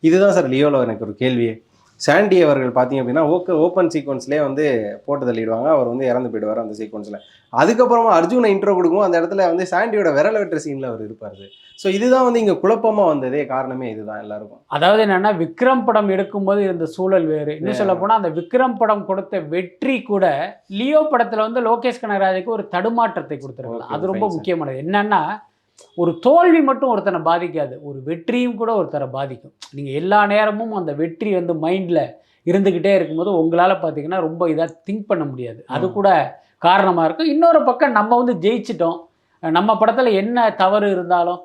இதுதான் சார் லியோல எனக்கு ஒரு கேள்வியே சாண்டி அவர்கள் பார்த்தீங்க அப்படின்னா ஓக்க ஓப்பன் சீக்வன்ஸ்லேயே வந்து போட்டு தள்ளிடுவாங்க. அவர் வந்து இறந்து போயிடுவார் அந்த சீக்வன்ஸில் அதுக்கப்புறமா அர்ஜுனை இன்ட்ரோ கொடுக்கும். அந்த இடத்துல வந்து சாண்டியோட விரல வெட்டுற சீனில் அவர் இருப்பார். ஸோ இதுதான் வந்து இங்கே குழப்பமாக வந்ததே காரணமே இதுதான் எல்லாருக்கும். அதாவது என்னன்னா விக்ரம் படம் எடுக்கும்போது இருந்த சூழல் வேறு. இன்னும் சொல்ல போனா அந்த விக்ரம் படம் கொடுத்த வெற்றி கூட லியோ படத்துல வந்து லோகேஷ் கனகராஜுக்கு ஒரு தடுமாற்றத்தை கொடுத்துருக்கலாம். Okay, அது ரொம்ப. முக்கியமானது. என்னன்னா ஒரு தோல்வி மட்டும் ஒருத்தனை பாதிக்காது ஒரு வெற்றியும் கூட ஒருத்தரை பாதிக்கும். நீங்க எல்லா நேரமும் அந்த வெற்றி வந்து மைண்ட்ல இருந்துக்கிட்டே இருக்கும்போது உங்களால பார்த்தீங்கன்னா ரொம்ப இதாக திங்க் பண்ண முடியாது. அது. கூட காரணமாக இருக்கும். இன்னொரு பக்கம் நம்ம வந்து ஜெயிச்சிட்டோம். நம்ம படத்தில் என்ன தவறு இருந்தாலும்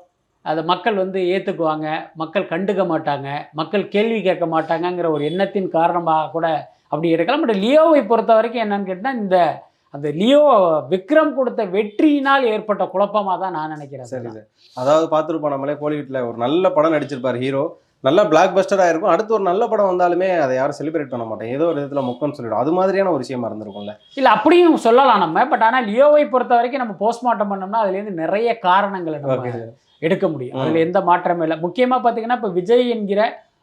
அதை மக்கள் வந்து ஏற்றுக்குவாங்க மக்கள் கண்டுக்க மாட்டாங்க. மக்கள் கேள்வி கேட்க மாட்டாங்கங்கிற ஒரு எண்ணத்தின் காரணமாக கூட அப்படி இருக்கலாம். பட் லியோவை பொறுத்த வரைக்கும் என்னன்னு கேட்டால் இந்த அந்த லியோ விக்ரம் கொடுத்த வெற்றியினால் ஏற்பட்ட குழப்பமாக தான் நான் நினைக்கிறேன். சரி சார். அதாவது பார்த்துருப்போம் நம்மளே கோலிவுட்டில் ஒரு நல்ல படம் நடிச்சிருப்பார் ஹீரோ. நல்ல பிளாக் பஸ்டராக இருக்கும். அடுத்து ஒரு நல்ல படம் வந்தாலுமே அதை யாரும் செலிப்ரேட் பண்ண மாட்டேன் ஏதோ ஒரு விதத்தில் முக்கம்னு சொல்லிடும். அது மாதிரியான ஒரு விஷயமா இருந்திருக்கும்ல. இல்லை அப்படியும் சொல்லலாம் நம்ம. பட் ஆனால் லியோவை பொறுத்த வரைக்கும் நம்ம போஸ்ட்மார்ட்டம் பண்ணோம்னா அதுலேருந்து நிறைய காரணங்களை நம்ம எடுக்க முடியும். அதில் எந்த மாற்றமே இல்லை. முக்கியமாக பார்த்தீங்கன்னா இப்போ விஜய் என்கிற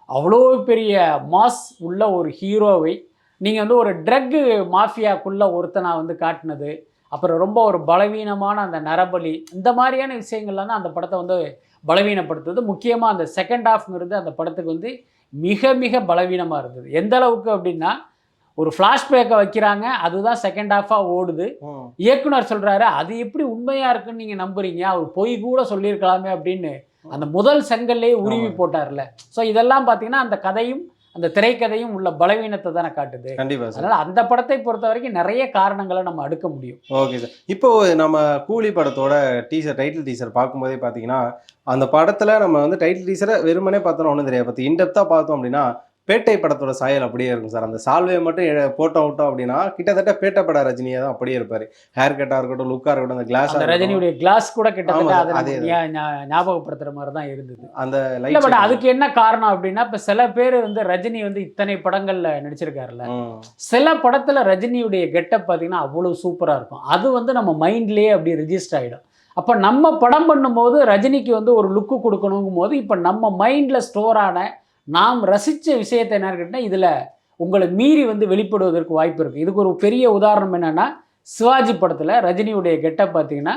அவ்வளோ பெரிய மாஸ் உள்ள ஒரு ஹீரோவை நீங்கள் வந்து ஒரு ட்ரக்கு மாஃபியாக்குள்ள ஒருத்தனா வந்து காட்டினது அப்புறம் ரொம்ப ஒரு பலவீனமான அந்த நரபலி இந்த மாதிரியான விஷயங்கள்லாம் தான் அந்த படத்தை வந்து பலவீனப்படுத்துது. முக்கியமாக அந்த செகண்ட் ஹாஃப்ங்கிறது அந்த படத்துக்கு வந்து மிக மிக பலவீனமாக இருந்தது. எந்த அளவுக்கு அப்படின்னா ஒரு ஃப்ளாஷ்பேக்கை வைக்கிறாங்க அதுதான் செகண்ட் ஹாஃபாக ஓடுது. இயக்குனர் சொல்றாரு அது எப்படி உண்மையா இருக்குன்னு நீங்க நம்புறீங்க? அவர் பொய் கூட சொல்லியிருக்கலாமே அப்படின்னு அந்த முதல் செங்கல்லே உருவி. போட்டார்ல. ஸோ இதெல்லாம் பார்த்தீங்கன்னா அந்த கதையும் அந்த திரைக்கதையும் உள்ள பலவீனத்தை தானே காட்டுது. கண்டிப்பா சார். அதனால அந்த படத்தை பொறுத்த வரைக்கும் நிறைய காரணங்களை நம்ம அடுக்க முடியும். Okay sir. இப்போ நம்ம கூலி படத்தோட டீசர் டைட்டில் டீசர் பார்க்கும்போதே பார்த்தீங்கன்னா அந்த படத்தில் நம்ம வந்து டைட்டில் டீசரை வெறுமனே பார்த்தோன்னா ஒன்றும் தெரியாது. பத்து இன்டெப்த்தாக பார்த்தோம் அப்படின்னா பேட்டை படத்தோட சாயல் அப்படியே இருக்கும் சார். அந்த சால்வையை மட்டும் போட்டோம் விட்டோம் அப்படின்னா கிட்டத்தட்ட பேட்டை பட ரஜினியாக தான் அப்படியே இருப்பார். ஹேர் கட்டாக இருக்கட்டும் லுக்காக இருக்கட்டும் அந்த கிளாஸ் ரஜினியுடைய கிளாஸ் கூட கிட்டத்தட்ட ஞாபகப்படுத்துற மாதிரி தான் இருந்தது. அந்த இல்ல பட் லைட் அதுக்கு என்ன காரணம் அப்படின்னா இப்ப சில பேர் வந்து ரஜினி வந்து இத்தனை படங்கள்ல நடிச்சிருக்காருல்ல. சில படத்துல ரஜினியுடைய கெட்டப் பார்த்தீங்கன்னா அவ்வளோ சூப்பரா இருக்கும். அது வந்து நம்ம மைண்ட்லயே அப்படியே ரெஜிஸ்டர் ஆயிடும். அப்ப நம்ம படம் பண்ணும்போது ரஜினிக்கு வந்து ஒரு லுக்கு கொடுக்கணுங்கும் போது இப்ப நம்ம மைண்ட்ல ஸ்டோர் ஆன நாம் ரசிச்ச விஷயத்தை என்ன கேட்டால் இதுல உங்களை மீறி வந்து வெளிப்படுவதற்கு வாய்ப்பு இருக்கு. இதுக்கு ஒரு பெரிய உதாரணம் என்னன்னா சிவாஜி படத்துல ரஜினியுடைய கெட்டப் பார்த்தீங்கன்னா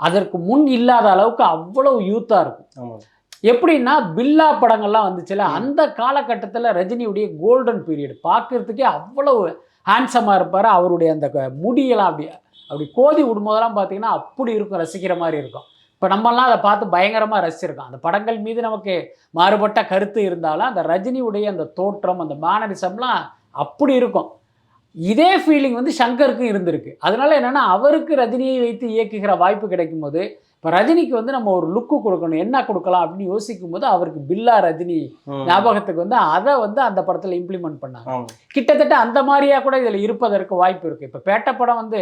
அதற்கு முன் இல்லாத அளவுக்கு அவ்வளவு யூத்தா இருக்கும். எப்படின்னா பில்லா படங்கள்லாம் வந்துச்சுல. அந்த காலகட்டத்தில் ரஜினியுடைய கோல்டன் பீரியட் பார்க்கறதுக்கே அவ்வளவு ஹேண்ட்ஸமாக இருப்பார். அவருடைய அந்த முடியெல்லாம் அப்படி அப்படி கோதி விடும்போதெல்லாம் பார்த்தீங்கன்னா அப்படி இருக்கும் ரசிக்கிற மாதிரி இருக்கும். இப்போ நம்மலாம் அதை பார்த்து பயங்கரமாக ரசிச்சிருக்கோம். அந்த படங்கள் மீது நமக்கு மாறுபட்ட கருத்து இருந்தாலும் அந்த ரஜினியுடைய அந்த தோற்றம் அந்த மேனரிசம்லாம் அப்படி இருக்கும். இதே ஃபீலிங் வந்து சங்கருக்கும் இருந்திருக்கு. அதனால என்னன்னா அவருக்கு ரஜினியை வைத்து இயக்குகிற வாய்ப்பு கிடைக்கும் போது இப்போ ரஜினிக்கு வந்து நம்ம ஒரு லுக்கு கொடுக்கணும் என்ன கொடுக்கலாம் அப்படின்னு யோசிக்கும் போது அவருக்கு பில்லா ரஜினி ஞாபகத்துக்கு வந்து அதை வந்து அந்த படத்தில் இம்ப்ளிமெண்ட் பண்ணாங்க. கிட்டத்தட்ட அந்த மாதிரியா கூட இதில் இருப்பதற்கு வாய்ப்பு இருக்கு. இப்போ பேட்ட படம் வந்து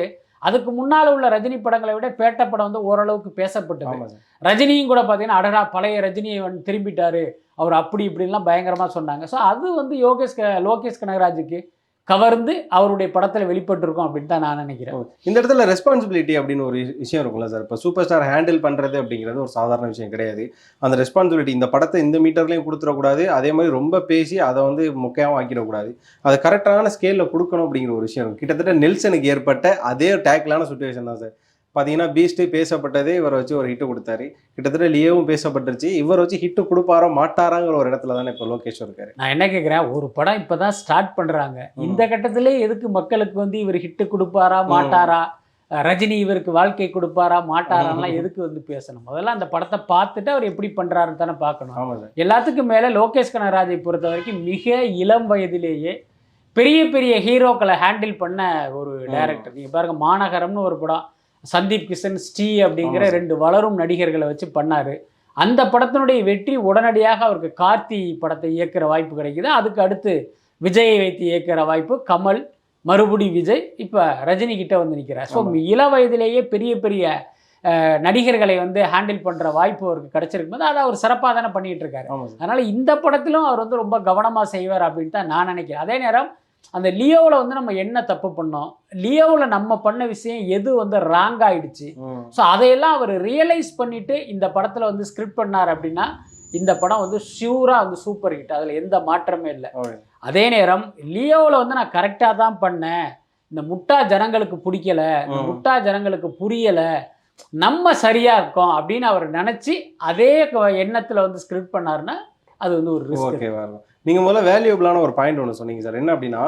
அதுக்கு முன்னால் உள்ள ரஜினி படங்களை விட பேட்ட படம் வந்து ஓரளவுக்கு பேசப்பட்டது. ரஜினியும் கூட பார்த்தீங்கன்னா அடடா பழைய ரஜினியை வந்து திரும்பிட்டாரு அவர் அப்படி இப்படின்லாம் பயங்கரமாக சொன்னாங்க. ஸோ அது வந்து யோகேஷ் லோகேஷ் கனகராஜுக்கு கவர்ந்து அவருடைய படத்தில் வெளிப்பட்டிருக்கும் அப்படின்னு தான் நான் நினைக்கிறேன். இந்த இடத்துல ரெஸ்பான்சிபிலிட்டி அப்படின்னு ஒரு விஷயம் இருக்கும்ல சார். இப்போ சூப்பர் ஸ்டார் ஹேண்டில் பண்ணுறது அப்படிங்கிறது ஒரு சாதாரண விஷயம் கிடையாது. அந்த ரெஸ்பான்சிபிலிட்டி இந்த படத்தை இந்த மீட்டர்லையும் கொடுத்துடக்கூடாது. அதே மாதிரி ரொம்ப பேசி அதை வந்து முக்கியமாக ஆக்கிடக்கூடாது. அதை கரெக்டான ஸ்கேலில் கொடுக்கணும் அப்படிங்கிற ஒரு விஷயம் இருக்கும் கிட்டத்தட்ட நெல்சனுக்கு ஏற்பட்ட அதே டேக்லான சுச்சுவேஷன் தான் சார். பார்த்தீங்கன்னா பீஸ்ட்டு பேசப்பட்டதே இவரை வச்சு ஒரு ஹிட்டு கொடுத்தாரு. கிட்டத்தட்ட லியோவும் பேசப்பட்டுருச்சு. இவர் வச்சு ஹிட்டு கொடுப்பாரா மாட்டாராங்கிற ஒரு இடத்துல தானே இப்போ லோகேஷ் இருக்காரு. நான் என்ன கேட்குறேன் ஒரு படம் இப்பதான் ஸ்டார்ட் பண்றாங்க. இந்த கட்டத்திலே எதுக்கு மக்களுக்கு வந்து இவர் ஹிட்டு கொடுப்பாரா மாட்டாரா? ரஜினி இவருக்கு வாழ்க்கை கொடுப்பாரா மாட்டாரான்லாம் எதுக்கு வந்து பேசணும்? முதல்ல அந்த படத்தை பார்த்துட்டு அவர் எப்படி பண்றாருன்னு தானே பார்க்கணும். எல்லாத்துக்கும் மேல லோகேஷ் கனகராஜை பொறுத்த வரைக்கும் மிக இளம் வயதிலேயே பெரிய பெரிய ஹீரோக்களை ஹேண்டில் பண்ண ஒரு டைரக்டர் நீங்க பாருங்க மாநகரம்னு ஒரு படம். சந்தீப் கிஷன் ஸ்ரீ அப்படிங்கிற. ரெண்டு வளரும் நடிகர்களை வச்சு பண்ணாரு. அந்த படத்தினுடைய வெற்றி உடனடியாக அவருக்கு கார்த்தி படத்தை இயக்குற வாய்ப்பு கிடைக்குது. அதுக்கு அடுத்து விஜயை வைத்து இயக்குற வாய்ப்பு கமல் மறுபடி விஜய் இப்போ ரஜினி கிட்ட வந்து நிற்கிறார் ஸோ. இள வயதிலேயே பெரிய பெரிய நடிகர்களை வந்து ஹேண்டில் பண்ணுற வாய்ப்பு அவருக்கு கிடைச்சிருக்கும் போது அதை அவர் சிறப்பாக தானே பண்ணிட்டு இருக்காரு. அதனால இந்த படத்திலும் அவர் வந்து ரொம்ப கவனமாக செய்வார் அப்படின்னு தான் நான் நினைக்கிறேன். அதே நேரம் அந்த லியோவில் வந்து நம்ம என்ன தப்பு பண்ணோம்? லியோவில் நம்ம பண்ண விஷயம் எது வந்து ராங் ஆயிடுச்சு? ஸோ அதையெல்லாம் அவர் ரியலைஸ் பண்ணிட்டு இந்த படத்தில் வந்து ஸ்கிரிப்ட் பண்ணார் அப்படின்னா இந்த படம் வந்து ஷியூராக வந்து சூப்பர் ஹிட் அதில் எந்த மாற்றமே இல்லை. அதே நேரம் லியோவில் வந்து நான் கரெக்டாக தான் பண்ணேன். இந்த முட்டா ஜனங்களுக்கு பிடிக்கல இந்த. முட்டா ஜனங்களுக்கு புரியலை நம்ம சரியா இருக்கோம் அப்படின்னு அவர் நினச்சி அதே எண்ணத்துல வந்து ஸ்கிரிப்ட் பண்ணாருன்னா அது வந்து ஒரு ரிஸ்க் ஓகேவா இருக்கும் நீங்க முதல்ல வேல்யூபிளான ஒரு பாயிண்ட் ஒன்று சொன்னீங்க சார் என்ன அப்படின்னா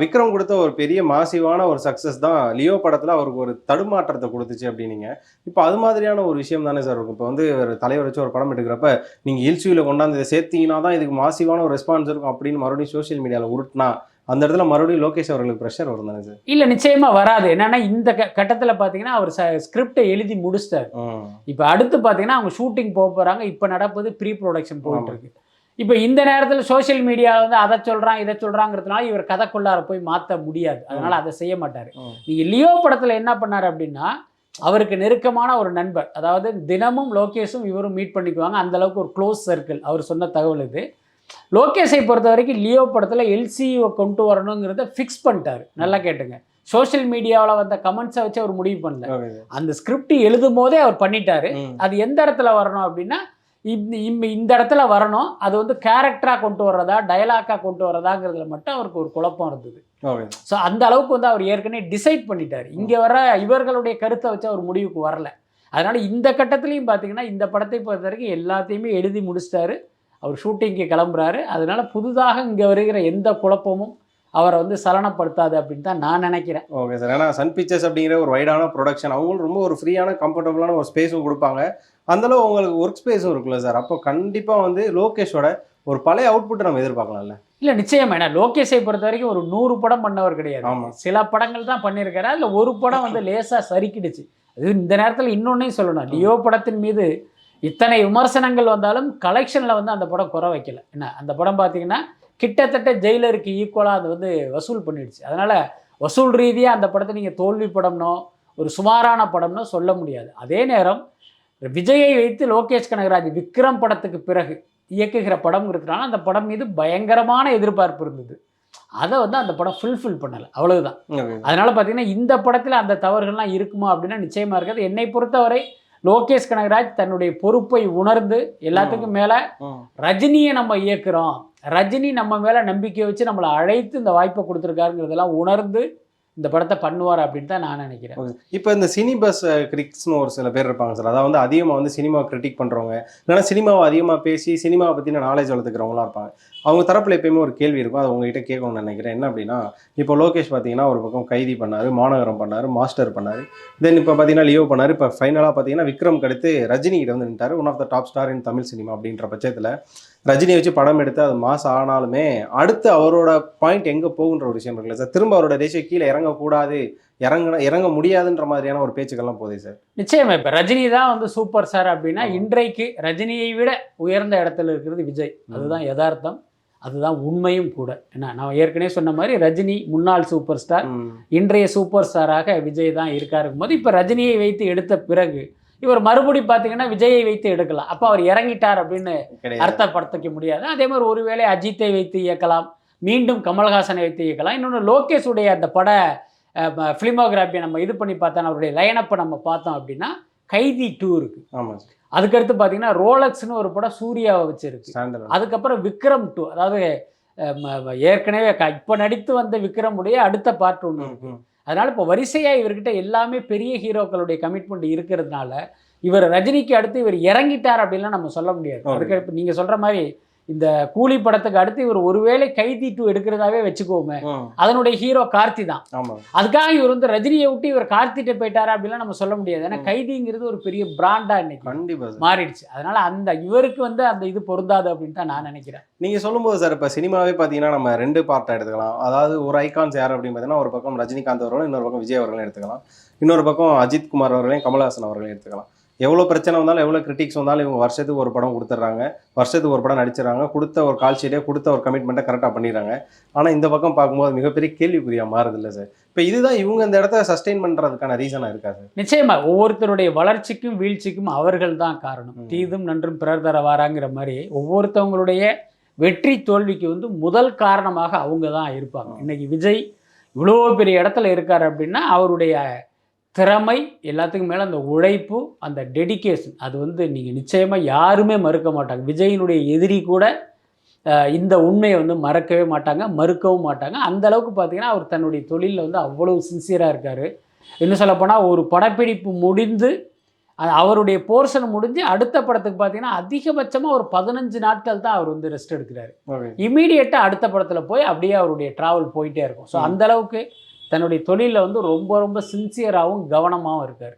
விக்ரம் கொடுத்த ஒரு பெரிய மாசிவான ஒரு சக்ஸஸ் தான் லியோ படத்துல அவருக்கு ஒரு தடுமாற்றத்தை கொடுத்துச்சு அப்படின்னீங்க. இப்போ அது மாதிரியான ஒரு விஷயம் தானே சார் இருக்கும். இப்போ வந்து ஒரு தலைவர் வச்சு ஒரு படம் எடுக்கிறப்ப நீங்க இல்சுவில கொண்டாந்து இதை சேர்த்தீங்கன்னா தான் இதுக்கு மாசிவான ஒரு ரெஸ்பான்ஸ் இருக்கும் அப்படின்னு மறுபடியும் சோஷியல் மீடியாவில் உருட்டினா அந்த இடத்துல மறுபடியும் லோகேஷ் அவர்களுக்கு ப்ரெஷர் வரும் தானே சார் இல்ல நிச்சயமா வராது. என்னன்னா இந்த கட்டத்துல பாத்தீங்கன்னா அவர் ஸ்கிரிப்டை எழுதி முடிச்சிட்டாரு. இப்போ அடுத்து பாத்தீங்கன்னா அவங்க ஷூட்டிங் போக போறாங்க. இப்போ நடப்பது ப்ரீ ப்ரொடக்ஷன் போயிட்டு இருக்கு. இப்போ இந்த நேரத்தில் சோஷியல் மீடியா வந்து அதை சொல்றான் இதை சொல்றாங்கிறதுனால இவர் கதைக்குள்ளார போய் மாற்ற முடியாது. அதனால அதை செய்ய மாட்டாரு. ம். நீங்க லியோ படத்துல என்ன பண்ணாரு அப்படின்னா அவருக்கு நெருக்கமான ஒரு நண்பர் அதாவது தினமும் லோகேஷும் இவரும் மீட் பண்ணிக்குவாங்க. அந்த அளவுக்கு ஒரு க்ளோஸ் சர்க்கிள் அவர் சொன்ன தகவல் இது. லோகேஷை பொறுத்த வரைக்கும் லியோ படத்தில் எல்சிஓ கொண்டு வரணுங்கிறத ஃபிக்ஸ் பண்ணிட்டாரு. நல்லா கேட்டுங்க. சோஷியல் மீடியாவில் வந்த கமெண்ட்ஸை வச்சு அவர் முடிவு பண்ணல. அந்த ஸ்கிரிப்ட் எழுதும் போதே அவர் பண்ணிட்டாரு. அது எந்த இடத்துல வரணும் அப்படின்னா இந்த இடத்துல வரணும். அது வந்து கேரக்டராக கொண்டு வர்றதா டயலாக்காக கொண்டு வர்றதாங்கிறதுல மட்டும் அவருக்கு ஒரு குழப்பம் இருந்தது. ஸோ அந்த அளவுக்கு வந்து அவர் ஏற்கனவே டிசைட் பண்ணிட்டார். இங்கே வர இவர்களுடைய கருத்தை வச்சு அவர் முடிவுக்கு வரல. அதனால இந்த கட்டத்துலையும் பார்த்தீங்கன்னா இந்த படத்தை பொறுத்த வரைக்கும் எல்லாத்தையுமே எழுதி முடிச்சிட்டாரு. அவர் ஷூட்டிங்க்கு கிளம்புறாரு. அதனால புதுதாக இங்கே வருகிற எந்த குழப்பமும் அவரை வந்து சலனப்படுத்தாது அப்படின்னு தான் நான் நினைக்கிறேன். ஓகே சார் ஏன்னா சன் பிக்சர்ஸ் அப்படிங்கிற ஒரு வைடான ப்ரொடக்ஷன் அவங்களும் ரொம்ப ஒரு ஃப்ரீயான கம்ஃபர்டபுளான ஒரு ஸ்பேஸும் கொடுப்பாங்க. அந்தளவு உங்களுக்கு ஒர்க் ஸ்பேஸும் இருக்குல்ல சார் அப்போ கண்டிப்பாக வந்து லோகேஷோட ஒரு பழைய அவுட்புட்டை நம்ம எதிர்பார்க்கலாம்ல? இல்லை நிச்சயமா. ஏன்னா லோகேஷை பொறுத்த வரைக்கும் ஒரு நூறு படம் பண்ணவர் கிடையாது. சில படங்கள் தான் பண்ணியிருக்காரு. அதில் ஒரு படம் வந்து லேசாக சறுக்கிடுச்சு. அது இந்த நேரத்தில் இன்னொன்னையும் சொல்லணும். லியோ படத்தின் மீது இத்தனை விமர்சனங்கள் வந்தாலும் கலெக்ஷனில் வந்து அந்த படம் குறை வைக்கல. என்ன? அந்த படம் பார்த்தீங்கன்னா கிட்டத்தட்ட ஜெயிலருக்கு ஈக்குவலாக அது வந்து வசூல் பண்ணிடுச்சு. அதனால் வசூல் ரீதியாக அந்த படத்தை நீங்கள் தோல்வி படம்னோ ஒரு சுமாரான படம்னோ சொல்ல முடியாது. அதே நேரம் விஜயை வைத்து லோகேஷ் கனகராஜ் விக்ரம் படத்துக்கு பிறகு இயக்குகிற படம்ங்கிறதுனால அந்த படம் மீது பயங்கரமான எதிர்பார்ப்பு இருந்தது. அதை வந்து அந்த படம் ஃபுல்ஃபில் பண்ணலை. அவ்வளவுதான். அதனால பார்த்தீங்கன்னா இந்த படத்தில் அந்த தவறுகள்லாம் இருக்குமா அப்படின்னா நிச்சயமா இருக்காது. என்னை பொறுத்தவரை லோகேஷ் கனகராஜ் தன்னுடைய பொறுப்பை உணர்ந்து எல்லாத்துக்கும் மேலே ரஜினியை நம்ம இயக்குறோம். ரஜினி நம்ம மேலே நம்பிக்கை வச்சு நம்மளை அழைத்து இந்த வாய்ப்பை கொடுத்துருக்காருங்கிறதெல்லாம் உணர்ந்து இந்த படத்தை பண்ணுவார் அப்படின்னு தான் நான் நினைக்கிறேன். இப்போ இந்த சினிபஸ் கிரிக்ஸ்னு ஒரு சில பேர் இருப்பாங்க சார். அதாவது வந்து அதிகமாக வந்து சினிமா கிரிட்டிக் பண்ணுறவங்க இல்லைன்னா சினிமாவை அதிகமாக பேசி சினிமாவை பற்றின நாலேஜ் வளர்த்துக்கிறவங்களாம் இருப்பாங்க. அவங்க தரப்பில் எப்பயுமே ஒரு கேள்வி இருக்கும். அது உங்ககிட்ட கேட்கணும்னு நினைக்கிறேன். என்ன அப்படின்னா இப்போ லோகேஷ் பார்த்தீங்கன்னா ஒரு பக்கம் கைதி பண்ணார் மாநகரம் பண்ணார் மாஸ்டர் பண்ணார். தென் இப்போ பார்த்தீங்கன்னா லியோ பண்ணார். இப்போ ஃபைனலாக பார்த்தீங்கன்னா விக்ரம் கடுத்து ரஜினி கிட்ட வந்து நின்ட்டார் one of the top star in Tamil cinema அப்படின்ற பட்சத்தில். ரஜினியை வச்சு படம் எடுத்து அது மாஸ் ஆனாலுமே அடுத்து அவரோட பாயிண்ட் எங்கே போகுன்ற ஒரு விஷயம் இருக்குல்ல சார்? திரும்ப அவரோட ரேஷியோ கீழே இறங்கக்கூடாது இறங்க இறங்க முடியாதுன்ற மாதிரியான ஒரு பேச்சுக்கள்லாம் போதே சார். நிச்சயமா இப்போ ரஜினி தான் வந்து சூப்பர் ஸ்டார் அப்படின்னா இன்றைக்கு ரஜினியை விட உயர்ந்த இடத்துல இருக்கிறது விஜய். அதுதான் யதார்த்தம். அதுதான் உண்மையும் கூட. என்ன நான் ஏற்கனவே சொன்ன மாதிரி ரஜினி முன்னாள் சூப்பர் ஸ்டார். இன்றைய சூப்பர் ஸ்டாராக விஜய் தான் இருக்காருக்கும் போது இப்போ ரஜினியை வைத்து எடுத்த பிறகு இவர் மறுபடி பார்த்தீங்கன்னா விஜயை வைத்து எடுக்கலாம். அப்போ அவர் இறங்கிட்டார் அப்படின்னு அர்த்தப்படுத்திக்க முடியாது. அதே மாதிரி ஒருவேளை அஜித்தை வைத்து இயக்கலாம். மீண்டும் கமல்ஹாசனை வைத்து இயக்கலாம். இன்னொன்று லோகேஷுடைய அந்த பட ஃபிலிமோகிராஃபியை நம்ம இது பண்ணி பார்த்தோம் அவருடைய லைனப்பை நம்ம பார்த்தோம் அப்படின்னா கைதி டூ இருக்கு. அதுக்கடுத்து பார்த்தீங்கன்னா ரோலக்ஸ்னு ஒரு படம் சூர்யாவை வச்சிருக்கு. அதுக்கப்புறம் விக்ரம் டூ அதாவது ஏற்கனவே இப்போ நடித்து வந்த விக்ரமுடைய அடுத்த பார்ட் ஒன்று இருக்கு. அதனால இப்போ வரிசையாக இவர்கிட்ட எல்லாமே பெரிய ஹீரோக்களுடைய கமிட்மெண்ட் இருக்கிறதுனால இவர் ரஜினிக்கு அடுத்து இவர் இறங்கிட்டார் அப்படின்லாம் நம்ம சொல்ல முடியாது. அதுக்கு இப்போ நீங்கள் சொல்கிற மாதிரி இந்த கூலி படத்துக்கு அடுத்து இவர் ஒருவேளை கைதி டூ எடுக்கிறதாவே வச்சுக்கோமே. அதனுடைய ஹீரோ கார்த்தி தான். அதுக்காக இவர் வந்து ரஜினியை விட்டு இவர் கார்த்திட்ட போயிட்டாரா அப்படிலாம் நம்ம சொல்ல முடியாது. ஏன்னா. கைதிங்கிறது ஒரு பெரிய பிராண்டா இன்னைக்கு கண்டிப்பா மாறிடுச்சு. அதனால அந்த இவருக்கு வந்து அந்த இது பொருந்தாது அப்படின்னு தான் நான் நினைக்கிறேன். நீங்க சொல்லும்போது சார் இப்ப சினிமாவே பாத்தீங்கன்னா நம்ம ரெண்டு பார்ட்டா எடுத்துக்கலாம். அதாவது ஒரு ஐகான்ஸ் யார் அப்படின்னு பார்த்தீங்கன்னா ஒரு பக்கம் ரஜினிகாந்த் அவர்களும் இன்னொரு பக்கம் விஜய் அவர்களும் எடுத்துக்கலாம். இன்னொரு பக்கம் அஜித் குமார் அவர்களையும் கமல்ஹாசன் அவர்களையும் எடுத்துக்கலாம். எவ்வளோ பிரச்சனை வந்தாலும் எவ்வளோ கிரிட்டிக்ஸ் வந்தாலும் இவங்க வருஷத்துக்கு ஒரு படம் கொடுத்துட்றாங்க. வருஷத்துக்கு ஒரு படம் நடிச்சிடறாங்க. கொடுத்த ஒரு கால் ஷீட்டே கொடுத்த ஒரு கமிட்மெண்ட்டை கரெக்டாக பண்ணிடுறாங்க. ஆனால் இந்த பக்கம் பார்க்கும்போது மிகப்பெரிய கேள்விக்குறியா மாறுது இல்லை சார். இப்போ இதுதான் இவங்க இந்த இடத்த சஸ்டெயின் பண்ணுறதுக்கான ரீசனாக இருக்கா சார்? நிச்சயமா ஒவ்வொருத்தருடைய வளர்ச்சிக்கும் வீழ்ச்சிக்கும் அவர்கள் தான் காரணம். தீதும் நன்றும் பிறர் தர வாராங்கிற மாதிரி ஒவ்வொருத்தவங்களுடைய வெற்றி தோல்விக்கு வந்து முதல் காரணமாக அவங்க தான் இருப்பாங்க. இன்னைக்கு விஜய் இவ்வளோ பெரிய இடத்துல இருக்கார் அப்படின்னா அவருடைய திறமை எல்லாத்துக்கும் மேலே அந்த உழைப்பு அந்த டெடிகேஷன் அது வந்து நீங்கள் நிச்சயமாக யாருமே மறுக்க மாட்டாங்க. விஜயினுடைய எதிரி கூட இந்த உண்மையை வந்து மறக்கவே மாட்டாங்க மறுக்கவும் மாட்டாங்க. அந்த அளவுக்கு பார்த்தீங்கன்னா அவர் தன்னுடைய தொழிலில் வந்து அவ்வளவு சின்சியராக இருக்கார். இன்னும் சொல்லப்போனால் ஒரு படப்பிடிப்பு முடிந்து அவருடைய போர்ஷன் முடிஞ்சு அடுத்த படத்துக்கு பார்த்தீங்கன்னா அதிகபட்சமாக ஒரு பதினஞ்சு நாட்கள் தான் அவர் வந்து ரெஸ்ட் எடுக்கிறாரு. இமீடியட்டாக அடுத்த படத்தில் போய் அப்படியே அவருடைய ட்ராவல் போயிட்டே இருக்கும். ஸோ ம். தன்னுடைய தொழிலில் வந்து ரொம்ப ரொம்ப சின்சியராகவும் கவனமாகவும் இருக்கார்.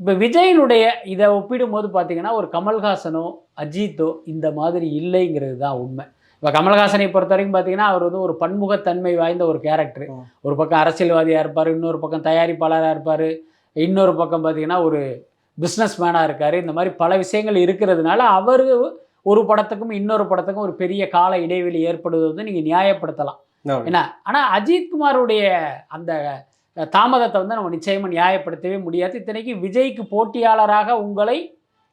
இப்போ விஜயனுடைய இதை ஒப்பிடும்போது பார்த்தீங்கன்னா ஒரு கமல்ஹாசனோ அஜித்தோ இந்த மாதிரி இல்லைங்கிறது தான் உண்மை. இப்போ கமல்ஹாசனை பொறுத்த வரைக்கும் பார்த்தீங்கன்னா அவர் வந்து ஒரு பன்முகத்தன்மை வாய்ந்த ஒரு கேரக்டர். ஒரு பக்கம் அரசியல்வாதியாக இருப்பார் இன்னொரு பக்கம் தயாரிப்பாளராக இருப்பார் இன்னொரு பக்கம் பார்த்தீங்கன்னா ஒரு பிஸ்னஸ் மேனாக இருக்கார். இந்த மாதிரி பல விஷயங்கள் இருக்கிறதுனால அவர் ஒரு படத்துக்கும் இன்னொரு படத்துக்கும் ஒரு பெரிய கால இடைவெளி ஏற்படுவது வந்து நீங்கள் நியாயப்படுத்தலாம். என்ன ஆனால் அஜித்குமாருடைய அந்த தாமதத்தை வந்து நம்ம நிச்சயமாக நியாயப்படுத்தவே முடியாது. இத்தனைக்கு விஜய்க்கு போட்டியாளராக உங்களை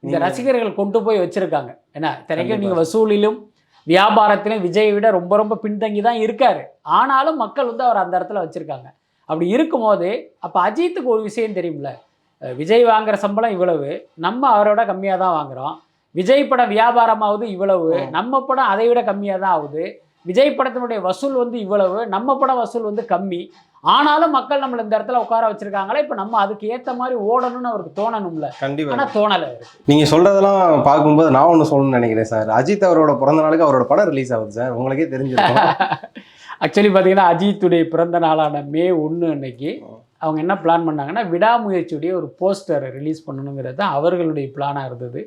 இந்த ரசிகர்கள் கொண்டு போய் வச்சிருக்காங்க. என்ன இத்தனைக்கும். நீங்கள் வசூலிலும் வியாபாரத்திலும் விஜயை விட ரொம்ப ரொம்ப பின்தங்கி தான் இருக்காரு. ஆனாலும் மக்கள் வந்து அவர் அந்த இடத்துல வச்சிருக்காங்க. அப்படி இருக்கும்போது அப்போ அஜித்துக்கு ஒரு விஷயம் தெரியும்ல? விஜய் வாங்குற சம்பளம் இவ்வளவு நம்ம அவரோட கம்மியாக தான் வாங்குறோம். விஜய் படம் வியாபாரமாவது இவ்வளவு. நம்ம படம் அதை விட கம்மியாக தான் ஆகுது. விஜய் படத்தினுடைய வசூல் வந்து இவ்வளவு நம்ம படம் வசூல் வந்து கம்மி. ஆனாலும் மக்கள் நம்மளை இந்த இடத்துல உட்கார வச்சிருக்காங்களே இப்போ நம்ம அதுக்கு ஏற்ற மாதிரி ஓடணும்னு அவருக்கு தோணணும்ல. கண்டிப்பா. ஆனால் தோணலை அவருக்கு. நீங்க சொல்றதெல்லாம் பார்க்கும்போது நான் ஒன்று சொல்லணும்னு நினைக்கிறேன் சார். அஜித் அவரோட பிறந்த நாளுக்கு அவரோட படம் ரிலீஸ் ஆகுது சார். உங்களுக்கே தெரிஞ்சிருக்கும். ஆக்சுவலி பார்த்தீங்கன்னா அஜித்துடைய பிறந்த நாளான மே ஒன்று அன்னைக்கு அவங்க என்ன பிளான் பண்ணாங்கன்னா விடாமுயற்சியுடைய ஒரு போஸ்டரை ரிலீஸ் பண்ணணுங்கிறது தான் அவர்களுடைய பிளானாக இருந்தது.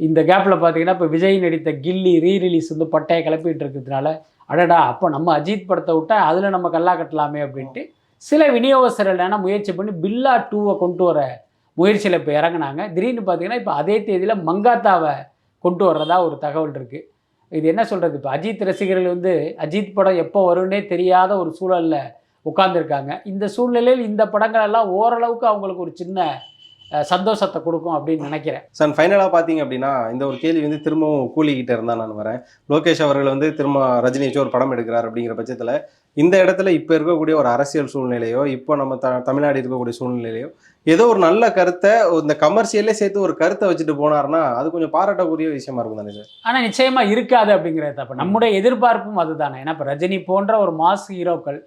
இந்த கேப்பில் பார்த்தீங்கன்னா இப்போ விஜய் நடித்த கில்லி ரீ ரிலீஸ் வந்து பட்டையை கிளப்பிட்டு இருக்கிறதுனால அடடா அப்போ நம்ம அஜித் படத்தை விட்டா அதில் நம்ம கல்லா கட்டலாமே அப்படின்ட்டு சில விநியோகஸ்தர்கள் என்ன முயற்சி பண்ணி பில்லா டூவை கொண்டு வர முயற்சியில் இப்போ இறங்குனாங்க. திடீர்னு பார்த்தீங்கன்னா இப்போ அதே தேதியில் மங்காத்தாவை கொண்டு வர்றதா ஒரு தகவல் இருக்குது இது என்ன சொல்கிறது இப்போ அஜித் ரசிகர்கள் வந்து அஜித் படம் எப்போ வரும்னே தெரியாத ஒரு சூழலில் உட்காந்துருக்காங்க இந்த சூழ்நிலையில் இந்த படங்கள் எல்லாம் ஓரளவுக்கு அவங்களுக்கு ஒரு சின்ன சந்தோஷத்தை கொடுக்கும் அப்படின்னு நினைக்கிறேன். சார் ஃபைனலாக பார்த்தீங்க அப்படின்னா இந்த ஒரு கேள்வி வந்து திரும்பவும் கூலிக்கிட்டே இருந்தால் நான் வரேன். லோகேஷ் அவர்கள் வந்து திரும்ப ரஜினி ஒரு படம் எடுக்கிறார் அப்படிங்கிற பட்சத்தில் இந்த இடத்துல இப்போ இருக்கக்கூடிய ஒரு அரசியல் சூழ்நிலையோ இப்போ நம்ம த தமிழ்நாடு இருக்கக்கூடிய சூழ்நிலையோ ஏதோ ஒரு நல்ல கருத்தை இந்த கமர்ஷியலே சேர்த்து ஒரு கருத்தை வச்சுட்டு போனாருன்னா அது கொஞ்சம் பாராட்டக்கூடிய விஷயமா இருக்கும் தானே சார்? ஆனால் நிச்சயமாக இருக்காது அப்படிங்கிறது அப்போ நம்முடைய எதிர்பார்ப்பும் அதுதானே. ஏன்னா இப்போ ரஜினி போன்ற ஒரு மாஸ் ஹீரோக்கள்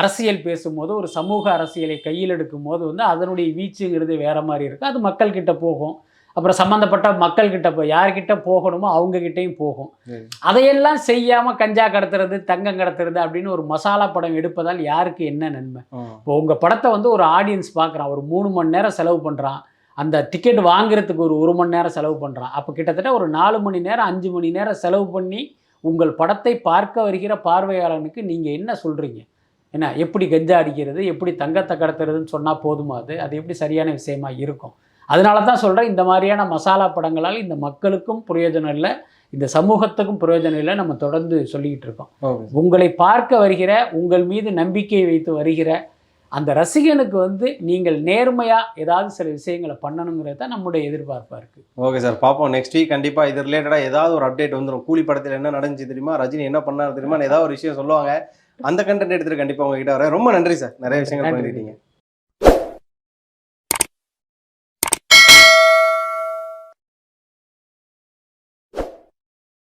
அரசியல் பேசும்போது ஒரு சமூக அரசியலை கையில் எடுக்கும் போது வந்து அதனுடைய வீச்சுங்கிறது வேற மாதிரி இருக்கு. அது மக்கள்கிட்ட போகும். அப்புறம் சம்மந்தப்பட்ட மக்கள்கிட்ட போ யார்கிட்ட போகணுமோ அவங்க கிட்டயும் போகும். அதையெல்லாம் செய்யாம கஞ்சா கடத்துறது தங்கம் கடத்துறது அப்படின்னு ஒரு மசாலா படம் எடுப்பதால் யாருக்கு என்ன நன்மை. இப்போ உங்க படத்தை வந்து ஒரு ஆடியன்ஸ் பார்க்குறான் ஒரு மூணு மணி நேரம் செலவு பண்றான். அந்த டிக்கெட் வாங்குறதுக்கு ஒரு ஒரு மணி நேரம் செலவு பண்றான். அப்போ கிட்டத்தட்ட ஒரு நாலு மணி நேரம் அஞ்சு மணி நேரம் செலவு பண்ணி உங்கள் படத்தை பார்க்க வருகிற பார்வையாளனுக்கு நீங்க என்ன சொல்றீங்க? என்ன எப்படி கஞ்சா அடிக்கிறது எப்படி தங்கத்தை கடத்துறதுன்னு சொன்னால் போதுமா அது? அது எப்படி சரியான விஷயமா இருக்கும்? அதனால தான் சொல்கிறேன் இந்த மாதிரியான மசாலா படங்களால் இந்த மக்களுக்கும் பிரயோஜனம் இல்லை இந்த சமூகத்துக்கும் பிரயோஜனம் இல்லை நம்ம தொடர்ந்து சொல்லிக்கிட்டு இருக்கோம். உங்களை பார்க்க வருகிற உங்கள் மீது நம்பிக்கை வைத்து வருகிற அந்த ரசிகனுக்கு வந்து நீங்கள் நேர்மையாக ஏதாவது சில விஷயங்களை பண்ணணுங்கிறது தான் நம்முடைய எதிர்பார்ப்பாக இருக்குது ஓகே சார் பார்ப்போம். நெக்ஸ்ட் வீக் கண்டிப்பா இது ரிலேட்டடாக ஏதாவது ஒரு அப்டேட் வந்துடும் கூலி படத்தில் என்ன நடந்துச்சு தெரியுமா? ரஜினி என்ன பண்ணாரு தெரியுமா? ஏதாவது ஒரு விஷயம் சொல்லுவாங்க. அந்த கண்டென்ட் எடுத்துட்டு கண்டிப்பா உங்ககிட்ட வரேன். ரொம்ப நன்றி சார். நிறைய விஷயங்கள். பண்ணிருக்கீங்க.